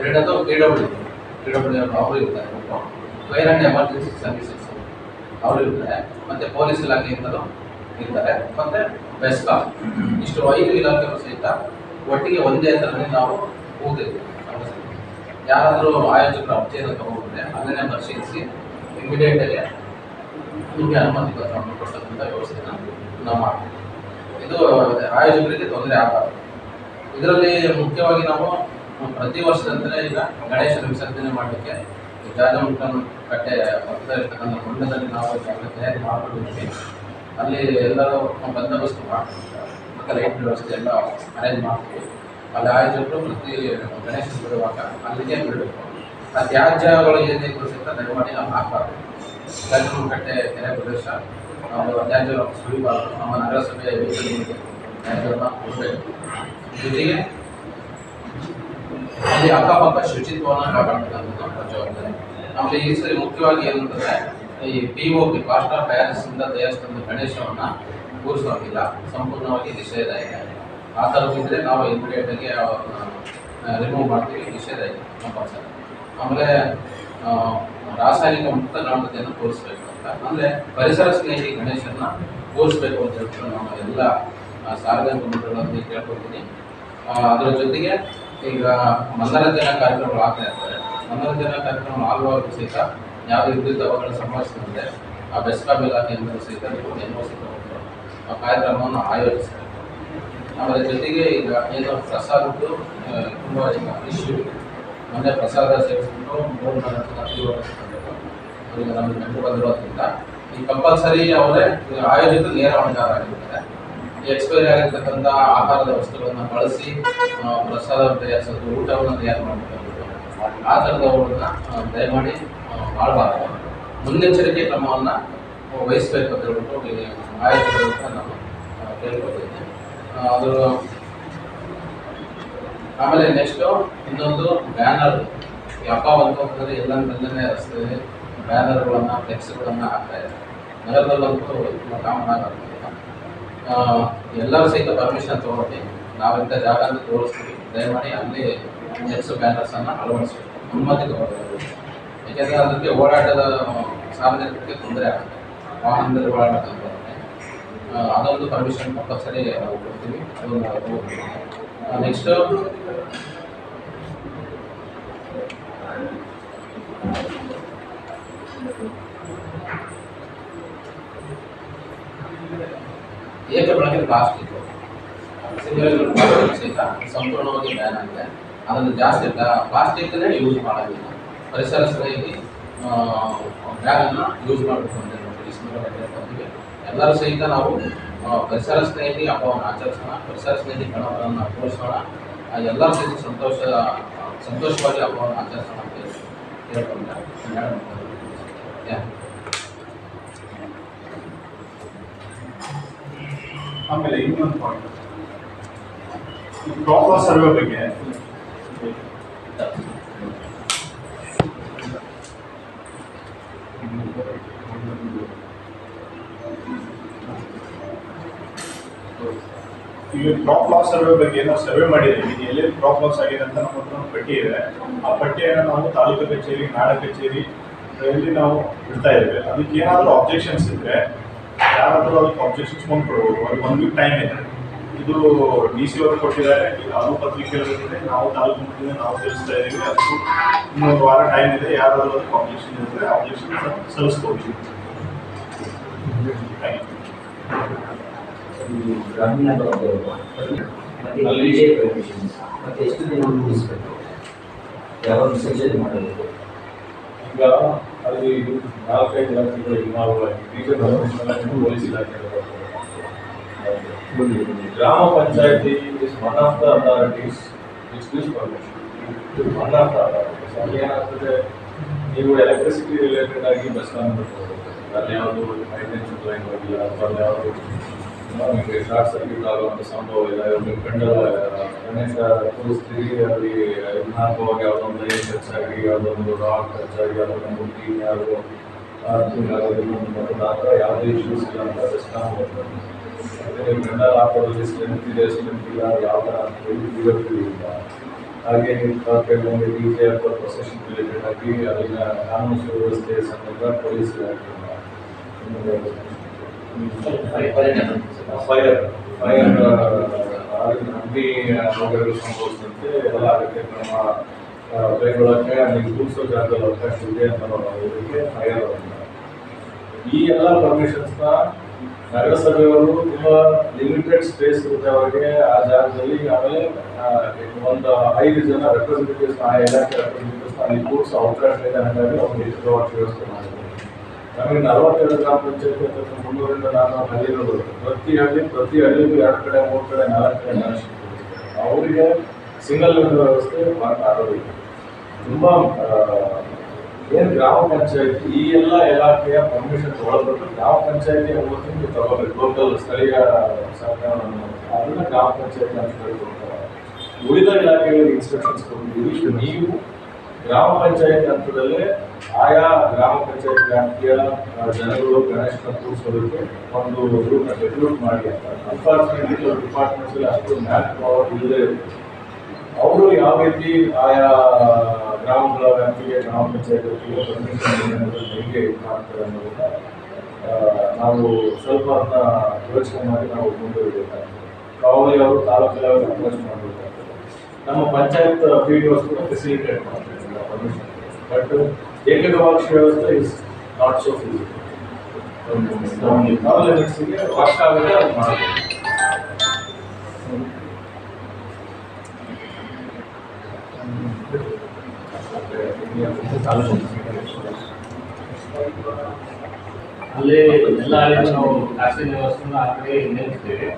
ಎರಡನೇದು ಪಿ ಡಬ್ಲ್ಯೂ ಅವರು ಇರ್ತಾರೆ ಫೈರ್ ಆ್ಯಂಡ್ ಎಮರ್ಜೆನ್ಸಿ ಸರ್ವಿಸಸ್ ಅವರು ಇರ್ತಾರೆ, ಮತ್ತು ಪೊಲೀಸ್ ಇಲಾಖೆಯಿಂದಲೂ ಇರ್ತಾರೆ, ಮತ್ತು ಬೆಸ್ಕಾಂ ಇಷ್ಟು ಐದು ಇಲಾಖೆಗಳು ಸಹಿತ ಒಟ್ಟಿಗೆ ಒಂದೇ ಥರನೇ ನಾವು ನಗರಸಭೆ. ಯಾರಾದರೂ ಆಯೋಜಕರು ಅರ್ಜಿಯನ್ನು ತಗೊಂಡ್ರೆ ಅದನ್ನೇ ಪರಿಶೀಲಿಸಿ ಇಮಿಡಿಯೇಟಾಗಿ ನಿಮಗೆ ಅನುಮತಿ ಪತ್ರವನ್ನು ಕೊಡ್ತಕ್ಕಂಥ ವ್ಯವಸ್ಥೆನ ನಾವು ಮಾಡ್ತೀವಿ. ಇದು ಆಯೋಜಕರಿಗೆ ತೊಂದರೆ ಆಗಬಾರ್ದು. ಇದರಲ್ಲಿ ಮುಖ್ಯವಾಗಿ ನಾವು ಪ್ರತಿ ವರ್ಷದಂತೆ ಈಗ ಗಣೇಶನ ವಿಸರ್ಜನೆ ಮಾಡಲಿಕ್ಕೆ ಜಾಜಮುಖನ ಕಟ್ಟೆ ಪಕ್ಕದ ಇರ್ತಕ್ಕಂಥ ಹೊಂಡದಲ್ಲಿ ನಾವು ಜಾಗ ತಯಾರಿ ಮಾಡ್ಕೊಂಡಿದ್ವಿ ಅಲ್ಲಿ ಎಲ್ಲರೂ ಬಂದೋಬಸ್ತ್ ಮಾಡ್ತೀವಿ ಮತ್ತು ಲೈಟ್ ವ್ಯವಸ್ಥೆ ಎಲ್ಲ ಅರೇಂಜ್ ಮಾಡ್ತೀವಿ. ಅಲ್ಲಿ ಆಯೋಜಕರು ಪ್ರತಿ ಗಣೇಶ ಬಿಡುವಾಗ ಅಲ್ಲಿಗೆ ಬಿಡಬೇಕು ಆ ತ್ಯಾಜ್ಯಗಳು ಏನಿದ್ರು ಸಹಿತ ದಯಮಾಡಿ ನಾವು ಹಾಕಬಾರ್ದು ಜಾಜಮುಖ ಕಟ್ಟೆ, ಕೆರೆ ಪ್ರದೇಶ, ನಾವು ತ್ಯಾಜ್ಯ ಸುರಿಬಾರ್ದು ನಮ್ಮ ನಗರಸಭೆಯ ವೇದಿಕೆಗಳಿಗೆ ತ್ಯಾಜ್ಯವನ್ನು ಕೊಡಬೇಕು. ಜೊತೆಗೆ ಅಲ್ಲಿ ಅಕ್ಕಪಕ್ಕ ಶುಚಿತ್ವವನ್ನು ಕಾಪಾಡ್ತಕ್ಕಂಥದ್ದು ನಮ್ಮ ಜವಾಬ್ದಾರಿ. ಆಮೇಲೆ ಈ ಸರಿ ಮುಖ್ಯವಾಗಿ ಏನಂತಂದ್ರೆ ಈ P O P cast of ಇಂದ ತಯಾರಿಸಿದ ಗಣೇಶವನ್ನ ಕೂರಿಸೋಕಿಲ್ಲ ಸಂಪೂರ್ಣವಾಗಿ ನಿಷೇಧ ಇದೆ ಆ ಇದ್ದರೆ ನಾವು ಇಮಿಡಿಯೇಟ್ ಆಗಿ ಅವ್ರನ್ನ ರಿಮೂವ್ ಮಾಡ್ತೀವಿ. ನಿಷೇಧ ಇದೆ ಕಂಪಲ್ಸರಿ. ಆಮೇಲೆ ರಾಸಾಯನಿಕ ಮುಕ್ತ ಗಣಪತಿಯನ್ನು ಕೂರಿಸ್ಬೇಕು ಅಂತ. ಅಂದರೆ ಪರಿಸರ ಸ್ನೇಹಿ ಗಣೇಶನ್ನ ಕೂರಿಸ್ಬೇಕು ಅಂತ ಹೇಳ್ತಾರೆ ನಾವು ಎಲ್ಲ ಸಾರ್ವಜನಿಕ ಮಂಡಳಗಳಲ್ಲಿ ಕೇಳ್ಕೊಳ್ತೀನಿ ಆ, ಅದರ ಜೊತೆಗೆ ಈಗ ಮನರಂಜನಾ ಕಾರ್ಯಕ್ರಮಗಳು ಆಗ್ತಾ ಇರ್ತಾರೆ ಮನರಂಜನಾ ಕಾರ್ಯಕ್ರಮ ಆಗುವಾಗ ಸಹಿತ ಯಾವ ವಿದ್ಯುತ್ ಅವುಗಳ ಸಂಭವಿಸಿದಂತೆ ಆ ಬೆಸ್ಕಾಂ ಇಲಾಖೆಯಿಂದ ಸಹಿತ ನೀವು ಆ ಕಾರ್ಯಕ್ರಮವನ್ನು ಆಯೋಜಿಸಬೇಕು ಆಮೇಲೆ ಜೊತೆಗೆ ಈಗ ಏನೋ ಪ್ರಸಾದದ್ದು ತುಂಬ ಈಗ ಇಶ್ಯೂ ಮೊನ್ನೆ ಪ್ರಸಾದ ಸೇವಿಸಿಕೊಂಡು ಮೂರು ನಾಲ್ಕು ಈಗ ನಮಗೆ ಕಂಡು ಬಂದಿರೋದ್ರಿಂದ ಈ ಕಂಪಲ್ಸರಿ ಅವರೇ ಆಯೋಜಿತ ನೇರ ಹೊಣೆಗಾರ ಆಗಿರ್ತಾರೆ. ಎಕ್ಸ್ಪೈರಿ ಆಗಿರ್ತಕ್ಕಂಥ ಆಹಾರದ ವಸ್ತುಗಳನ್ನು ಬಳಸಿ ಪ್ರಸಾದ ತಯಾರಿಸೋದು, ಊಟವನ್ನು ತಯಾರು ಮಾಡಬೇಕು. ಆ ಥರದವುಗಳನ್ನ ಆ, ದಯಮಾಡಿ ಮಾಡಬಾರ್ದು. ಮುನ್ನೆಚ್ಚರಿಕೆ ಕ್ರಮವನ್ನು ವಹಿಸ್ಬೇಕು ಅಂತ ಹೇಳ್ಬಿಟ್ಟು ಅಂತ ನಾನು ಕೇಳ್ಕೊತಿದ್ದೆ ಅದು ಆಮೇಲೆ ನೆಕ್ಸ್ಟು ಇನ್ನೊಂದು ಬ್ಯಾನರ್ ಹಬ್ಬ ಬಂತು ಅಂತಂದರೆ ಎಲ್ಲಂದ್ರಲ್ಲೇ ರಸ್ತೆಯಲ್ಲಿ ಬ್ಯಾನರ್ಗಳನ್ನು ಫ್ಲೆಕ್ಸ್ಗಳನ್ನು ಹಾಕ್ತಾ ಇದೆ ನಗರದಲ್ಲಂತೂ ಕಾಮನ್ ಆಗುತ್ತೆ ಎಲ್ಲರೂ ಸಹಿತ ಪರ್ಮಿಷನ್ ತೊಗೊಂಡು ನಾವಿಂಥ ಜಾಗ ಅಂತ ತೋರಿಸ್ತೀವಿ. ದಯಮಾಡಿ ಅಲ್ಲಿ ಫ್ಲೆಕ್ಸ್ ಬ್ಯಾನರ್ಸನ್ನು ಅಳವಡಿಸಬೇಕು ಅನುಮತಿ ತಗೋಬೇಕು ಯಾಕೆಂದರೆ ಅದಕ್ಕೆ ಓಡಾಟದ ಸಾರ್ವಜನಿಕರಿಗೆ ತೊಂದರೆ ಆಗುತ್ತೆ ವಾಹನದಲ್ಲಿ ಓಡಾಡೋದಂತ ಅದೊಂದು ಪರ್ಮಿಷನ್ ಕಂಪಲ್ಸರಿ ನಾವು ಕೊಡ್ತೀವಿ ಅದನ್ನು ನಾವು ತಗೋತೀವಿ ನೆಕ್ಸ್ಟು ಏಕ ಬಳಕೆ ಪ್ಲಾಸ್ಟಿಕ್ ಸಿಂಗಲ್ ಪ್ಲಾಸ್ಟಿಕ್ ಸಹಿತ ಸಂಪೂರ್ಣವಾಗಿ ಬ್ಯಾನ್ ಆಗಿದೆ ಅದನ್ನು ಜಾಸ್ತಿ ಪ್ಲಾಸ್ಟಿಕ್ನೇ ಯೂಸ್ ಮಾಡೋದಿಲ್ಲ ಪರಿಸರ ಸ್ನೇಹಿ ಬ್ಯಾಗನ್ನು ಯೂಸ್ ಮಾಡಬೇಕು ಅಂತ ಈ ಸಂದರ್ಭದಲ್ಲಿ ಎಲ್ಲರೂ ಸಹಿತ ನಾವು ಪರಿಸರ ಸ್ನೇಹಿ ಹಬ್ಬವನ್ನು ಆಚರಿಸೋಣ. ಪರಿಸರ ಸ್ನೇಹಿ ಗಣಪನನ್ನು ತೋರಿಸೋಣ. ಎಲ್ಲರೂ ಸಹಿತ ಸಂತೋಷ ಸಂತೋಷವಾಗಿ ಹಬ್ಬವನ್ನು ಆಚರಿಸೋಣ ಅಂತ ಹೇಳ್ಕೊಂಡ್ರೆ ಆಮೇಲೆ ಇನ್ನೊಂದು ಪಾಯಿಂಟ್ ಪ್ರಾಪರ್ ಸರ್ವೆ ಬಗ್ಗೆ ಈಗ ಕ್ರಾಪ್ ಲಾಸ್ ಸರ್ವೆ ಬಗ್ಗೆ ನಾವು ಸರ್ವೆ ಮಾಡಿದ್ದೀವಿ ಎಲ್ಲೆಲ್ಲಿ ಕ್ರಾಪ್ ಲಾಸ್ ಆಗಿದೆ ಅಂತ ನಮ್ಮ ಹತ್ರ ಒಂದು ಪಟ್ಟಿ ಇದೆ. ಆ ಪಟ್ಟಿಯನ್ನು ನಾವು ತಾಲೂಕು ಕಚೇರಿ, ನಾಡ ಕಚೇರಿ, ಎಲ್ಲಿ ನಾವು ಇಡ್ತಾ ಇದ್ದೇವೆ. ಅದಕ್ಕೆ ಏನಾದರೂ ಆಬ್ಜೆಕ್ಷನ್ಸ್ ಇದ್ರೆ ಯಾರಾದರೂ ಅದಕ್ಕೆ ಅಬ್ಜೆಕ್ಷನ್ಸ್ ಬಂದು ಕೊಡ್ಬೋದು ವೀಕ್ ಟೈಮ್ ಇದೆ ಇದು ಡಿ ಸಿ ಅವರು ಕೊಟ್ಟಿದ್ದಾರೆ. ಇದು ಅದು ಪತ್ರಿಕೆಯಲ್ಲಿ ಇದೆ ನಾವು ತಾಲೂಕು ಮಟ್ಟದಿಂದ ನಾವು ತಿಳಿಸ್ತಾ ಇದ್ದೀವಿ. ಅದಕ್ಕೂ ಇನ್ನೊಂದು ವಾರ ಟೈಮ್ ಇದೆ. ಯಾರಾದರೂ ಅದಕ್ಕೆ ಅಬ್ಜೆಕ್ಷನ್ ಇದ್ದರೆ ಅಬ್ಜೆಕ್ಷನ್ ಸಲ್ಲಿಸ್ಬೋದು Thank you. ಗ್ರಾಮೀಣ ಭಾಗದವರು ಮತ್ತೆ ವಿಜಯ ಪರ್ಮಿಷನ್ಸ್ ಮತ್ತೆ ಎಷ್ಟು ದಿನ ಮುಗಿಸ್ಬೇಕು ಯಾವಾಗ ವಿಸರ್ಜನೆ ಮಾಡಬೇಕು ಈಗ ಅಲ್ಲಿ ನಾಲ್ಕೈದು ಇಲಾಖೆಗಳು ಇನ್ವಾಲ್ವ್ ಆಗಿ ಬೀಜ ಪೊಲೀಸ್ ಇಲಾಖೆ ಗ್ರಾಮ ಪಂಚಾಯತಿ is one of the authorities which gives permission one of the authorities ಅಲ್ಲಿ ಏನಾಗ್ತದೆ ನೀವು ಎಲೆಕ್ಟ್ರಿಸಿಟಿ ರಿಲೇಟೆಡ್ ಆಗಿ ಬಸ್ ಅಲ್ಲಿ ಯಾವುದು ಹೈಟೆನ್ಷನ್ ಲೈನ್ ಹೋಗಿಲ್ಲ ಅಥವಾ ಅಲ್ಲಿ ಯಾವುದು ನಿಮಗೆ ಶಾರ್ಟ್ ಸರ್ಕ್ಯೂಟ್ ಆಗುವಂಥ ಸಂಭವ ಇಲ್ಲ ಇವಾಗ ಕಂಡ ಗಣೇಶ ಕೂರಿಸ್ತೀವಿ ಅಲ್ಲಿ ನಾಲ್ಕುವಾಗ ಯಾವುದೊಂದು ಲೈನ್ ಟಚ್ ಆಗಿ ಯಾವುದೊಂದು ರಾಕ್ ಟಚ್ ಆಗಿ ಯಾವುದೊಂದು ಮುಟ್ಟಿ ಯಾವುದು ಆದಾಗ ಯಾವುದೇ ಇಶ್ಯೂಸ್ ಇಲ್ಲ ಅಂತ ರೆಸ್ಪಾನ್ಸ್ ಗಂಡಲ್ ಹಾಕೋದ್ರಲ್ಲಿ ಸ್ಟ್ರೆಂತ್ ಸ್ಟ್ರೆಂತ್ ಇಲ್ಲ ಯಾವ ಥರ ಇವತ್ತು ಇಲ್ಲ ಹಾಗೆ ಕೆಲವೊಂದು ಡಿ ಜೆ ಅಥವಾ ಪ್ರೊಸೆಷನ್ ರಿಲೇಟೆಡ್ ಆಗಿ ಅಲ್ಲಿನ ಕಾನೂನು ಸುವ್ಯವಸ್ಥೆ ಸಂಬಂಧ ಪೊಲೀಸ್ ಫೈರ್ ಫೈರ್ ಅಗ್ನಿ ಅವಘಡಗಳು ಸಂಭವಿಸಿದಂತೆ ಎಲ್ಲ ಅದಕ್ಕೆ ಕ್ರಮ ಕೈಗೊಳ್ಳೋಕೆ ಕೈಗೊಳ್ಳಕ್ಕೆ ನೀವು ಕೂರಿಸೋ ಜಾಗದಲ್ಲಿ ಅವಕಾಶ ಇದೆ ಅಂತ ನಾವು ಇವರಿಗೆ ಫೈರ್ ಈ ಎಲ್ಲ ಪರ್ಮಿಷನ್ಸ್ನ ನಗರಸಭೆಯವರು ತುಂಬ ಲಿಮಿಟೆಡ್ ಸ್ಪೇಸ್ ಇರುತ್ತೆ ಅವರಿಗೆ. ಆ ಜಾಗದಲ್ಲಿ ಆಮೇಲೆ ಒಂದು ಐದು ಜನ ರೆಪ್ರೆಸೆಂಟೇಟಿವ್ಸ್ ಆ ಇಲಾಖೆ ರೆಪ್ರೆಸೆಂಟೇಟಿವ್ಸ್ ಅಲ್ಲಿ ಕೂರಿಸೋ ಅವಕಾಶ ಇದೆ ಹಾಗಾಗಿ ಅವ್ರಿಗೆ ಹಿತವಾಗಿ ವ್ಯವಸ್ಥೆ ಮಾಡಿದ್ದಾರೆ ನಮಗೆ ನಲವತ್ತೆರಡು ಗ್ರಾಮ ಪಂಚಾಯತಿ ಅಥವಾ ಮುನ್ನೂರಿಂದ ನಾಲ್ಕು ಹಳ್ಳಿಗಳು ಪ್ರತಿ ಹಳ್ಳಿ, ಪ್ರತಿ ಹಳ್ಳಿಗೂ ಎರಡು ಕಡೆ, ಮೂರು ಕಡೆ, ನಾಲ್ಕು ಕಡೆ ನಾಶಕ ಅವರಿಗೆ ಸಿಂಗಲ್ ವ್ಯವಸ್ಥೆ ಆಗೋದಿಲ್ಲ. ತುಂಬ ಏನು ಗ್ರಾಮ ಪಂಚಾಯತಿ? ಈ ಎಲ್ಲ ಇಲಾಖೆಯ ಪರ್ಮಿಷನ್ ಒಳಪಟ್ಟು ಗ್ರಾಮ ಪಂಚಾಯತಿ ಅನ್ನೋದಕ್ಕೆ ತಗೋಬೇಕು ಲೋಕಲ್ ಸ್ಥಳೀಯ ಸರ್ಕಾರವನ್ನು ಅದನ್ನು ಗ್ರಾಮ ಪಂಚಾಯತಿ ಅಂತ ಹೇಳ್ಕೊಳ್ತಾರೆ ಉಳಿದ ಇಲಾಖೆಗಳಿಗೆ ಇನ್ಸ್ಟ್ರಕ್ಷನ್ಸ್ ಕೊಡ್ತೀವಿ. ನೀವು ಗ್ರಾಮ ಪಂಚಾಯತ್ ಹಂತದಲ್ಲೇ ಆಯಾ ಗ್ರಾಮ ಪಂಚಾಯತ್ ವ್ಯಾಪ್ತಿಯ ಜನಗಳು ಗಣೇಶನ ಕೂರಿಸೋದಕ್ಕೆ ಒಂದು ರೂಟ್ ರೆಕ್ರೂಟ್ ಮಾಡಿ ಅಂತ. ಅನ್ಫಾರ್ಚುನೇಟ್ಲಿ ಕೆಲವು ಡಿಪಾರ್ಟ್ಮೆಂಟ್ಸ್ ಅಲ್ಲಿ ಅಷ್ಟು ಮ್ಯಾನ್ ಪವರ್ ಇಲ್ಲದೆ ಅವರು ಯಾವ ರೀತಿ ಆಯಾ ಗ್ರಾಮಗಳ ವ್ಯಾಪ್ತಿಗೆ ಗ್ರಾಮ ಪಂಚಾಯತ್ ಹೇಗೆ ಮಾಡ್ತಾರೆ ಅನ್ನೋದನ್ನ ನಾವು ಸ್ವಲ್ಪ ಯೋಚನೆ ಮಾಡಿ ನಾವು ಮುಂದುವರಿಬೇಕಾಗ್ತದೆ. ಕಾವಲಿ ಅವರು ತಾಲೂಕು ಲೆವೆಲ್ ಅಪ್ರೋಚ್ ಮಾಡಬೇಕಾಗ್ತದೆ. ನಮ್ಮ ಪಂಚಾಯತ್ ಡಿ ಕೂಡ ಫೆಸಿಲಿಟೇಟ್ ಮಾಡ್ತಾರೆ ಬಟ್ ಏಕಗವಾಕ್ಷಿ ವ್ಯವಸ್ಥೆ ಇಸ್ ನಾಟ್ ಸೋ ಫಿಸಿಕಲ್ ನಾವು ಲಿಮಿಟ್ಸಿಗೆ ವರ್ಷ ಆಗುತ್ತೆ, ಅದು ಮಾಡಬೇಕು ಅಲ್ಲಿ ಎಲ್ಲ ನಾವು ಖಾಸಗಿ ನಿವಾಸನ ಹಾಕಿ ನಿಲ್ಲಿಸ್ತೀವಿ.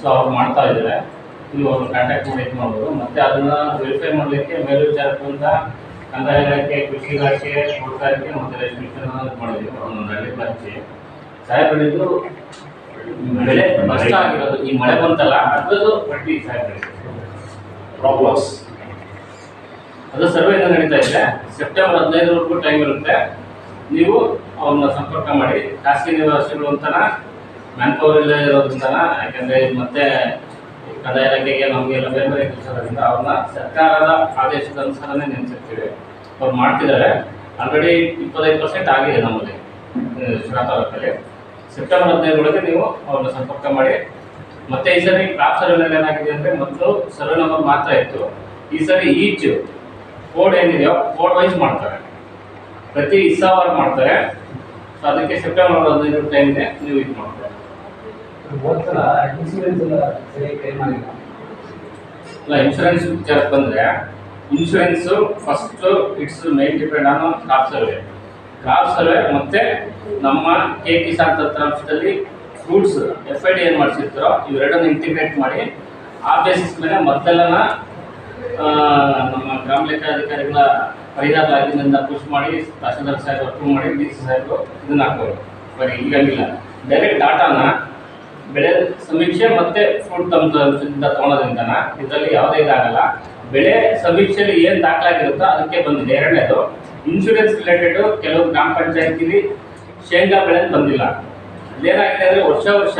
ಸೊ ಅವ್ರು ಮಾಡ್ತಾ ಇದ್ದಾರೆ. ನೀವು ಅವ್ರನ್ನ ಕಾಂಟ್ಯಾಕ್ಟ್ ಮಾಡಿ ಇದು ಮಾಡ್ಬೋದು. ಮತ್ತು ಅದನ್ನ ವೆರಿಫೈ ಮಾಡಲಿಕ್ಕೆ ಮೇಲ್ವಿಚಾರಕ್ಕಿಂತ ಕಂದಾಯ ಇಲಾಖೆ, ಕೃಷಿ ಇಲಾಖೆ ತೋಟಗಾರಿಕೆ ಮತ್ತು ರೇಷ್ಮೆ ಮಾಡಿದ್ವಿ ಒಂದೊಂದು ಹಳ್ಳಿ ಹಚ್ಚಿ ಸಾಹೇಬರಿದ್ದು ಬೆಳೆ ನಷ್ಟ ಆಗಿರೋದು. ಈ ಮಳೆ ಬಂತಲ್ಲ ಅದರದ್ದು ಬಡ್ಡಿ ಸಾಹೇಬರಿಗೆ ಪ್ರಾಬ್ಲಮ್ಸ್ ಅದು ಸರ್ವೆ ಇನ್ನೂ ನಡೀತಾ ಇದೆ. ಸೆಪ್ಟೆಂಬರ್ ಹದಿನೈದರವರೆಗೂ ಟೈಮ್ ಇರುತ್ತೆ. ನೀವು ಅವ್ರನ್ನ ಸಂಪರ್ಕ ಮಾಡಿ. ಖಾಸಗಿ ನಿವಾಸಿಗಳು ಅಂತನ ಮ್ಯಾನ್ ಪವರ್ ಇಲ್ಲದೆ ಇರೋದ್ರಿಂದನ, ಯಾಕಂದ್ರೆ ಮತ್ತೆ ಕಂದಾಯ ಇಲಾಖೆಗೆ ನಮಗೆ ಕೆಲಸ ಇರೋದ್ರಿಂದ ಅವ್ರನ್ನ ಸರ್ಕಾರದ ಆದೇಶದ ಅನುಸಾರನೇ ನೆನೆಸಿರ್ತೀವಿ. ಅವ್ರು ಮಾಡ್ತಿದ್ದಾರೆ. ಆಲ್ರೆಡಿ ಇಪ್ಪತ್ತೈದು ಪರ್ಸೆಂಟ್ ಆಗಿದೆ ನಮ್ಮಲ್ಲಿ ಶಿರಾ ತಾಲೂಕಲ್ಲಿ. ಸೆಪ್ಟೆಂಬರ್ ಹದಿನೈದರೊಳಗೆ ನೀವು ಅವ್ರನ್ನ ಸಂಪರ್ಕ ಮಾಡಿ. ಮತ್ತೆ ಈ ಸರಿ ಕ್ರಾಪ್ ಸರ್ವೆನಲ್ಲಿ ಏನಾಗಿದೆ ಅಂದರೆ, ಮೊದಲು ಸರ್ವೆ ನಂಬರ್ ಮಾತ್ರ ಇತ್ತು. ಈ ಸರಿ ಈಚ್ ಕೋಡ್ ಏನಿದೆಯೋ ಕೋಡ್ ವೈಸ್ ಮಾಡ್ತಾರೆ. ಪ್ರತಿ ಇಸ್ಸಾವರ್ ಮಾಡ್ತಾರೆ. ಸೊ ಅದಕ್ಕೆ ಸೆಪ್ಟೆಂಬರ್ ಹದಿನೈದು ಟೈಮ್ಗೆ ನೀವು ಇದು ಮಾಡ್ತಾರೆ ಇಲ್ಲ ಇನ್ಶೂರೆನ್ಸ್ ವಿಚಾರ ಬಂದರೆ insurance first it's main depend on crop survey crop survey ಮತ್ತು ನಮ್ಮ ಕೆ ಕಿಸಾನ್ ತಂತ್ರಾಂಶದಲ್ಲಿ ಫ್ರೂಟ್ಸ್ ಎಫ್ ಐ ಡಿ ಏನು ಮಾಡಿಸಿರ್ತಾರೋ ಇವೆರಡನ್ನು ಇಂಟಿಗ್ರೇಟ್ ಮಾಡಿ ಆ ಬೇಸಿಸ್ ಮೇಲೆ ನಮ್ಮ ಗ್ರಾಮ ಲೆಕ್ಕಾಧಿಕಾರಿಗಳ ಪರಿಹಾರ ಆಗಿನಿಂದ ಪುಷ್ ಮಾಡಿ ತಹಸೀಲ್ದಾರ್ ಸಾಹೇಬ್ ಅಪ್ರೂವ್ ಮಾಡಿ ಡಿ ಸಿ ಸಾಹೇಬರು ಇದನ್ನ ಹಾಕೋರು ಬಟ್ ಈಗಂಗಿಲ್ಲ ಡೈರೆಕ್ಟ್ ಡಾಟಾನ ಬೆಳೆ ಸಮೀಕ್ಷೆ ಮತ್ತೆ ಫುಡ್ ತಮ್ಮದಿಂದ ತಗೊಳೋದ್ರಿಂದ ಇದರಲ್ಲಿ ಯಾವುದೇ ಇದಾಗಲ್ಲ. ಬೆಳೆ ಸಮೀಕ್ಷೆಯಲ್ಲಿ ಏನು ದಾಖಲಾಗಿರುತ್ತೋ ಅದಕ್ಕೆ ಬಂದಿದೆ. ಎರಡನೇದು ಇನ್ಶೂರೆನ್ಸ್ ರಿಲೇಟೆಡ್ ಕೆಲವು ಗ್ರಾಮ ಪಂಚಾಯತಿಲಿ ಶೇಂಗಾ ಬೆಳೆ ಬಂದಿಲ್ಲ. ಇದೇನಾಗಿದೆ ಅಂದರೆ ವರ್ಷ ವರ್ಷ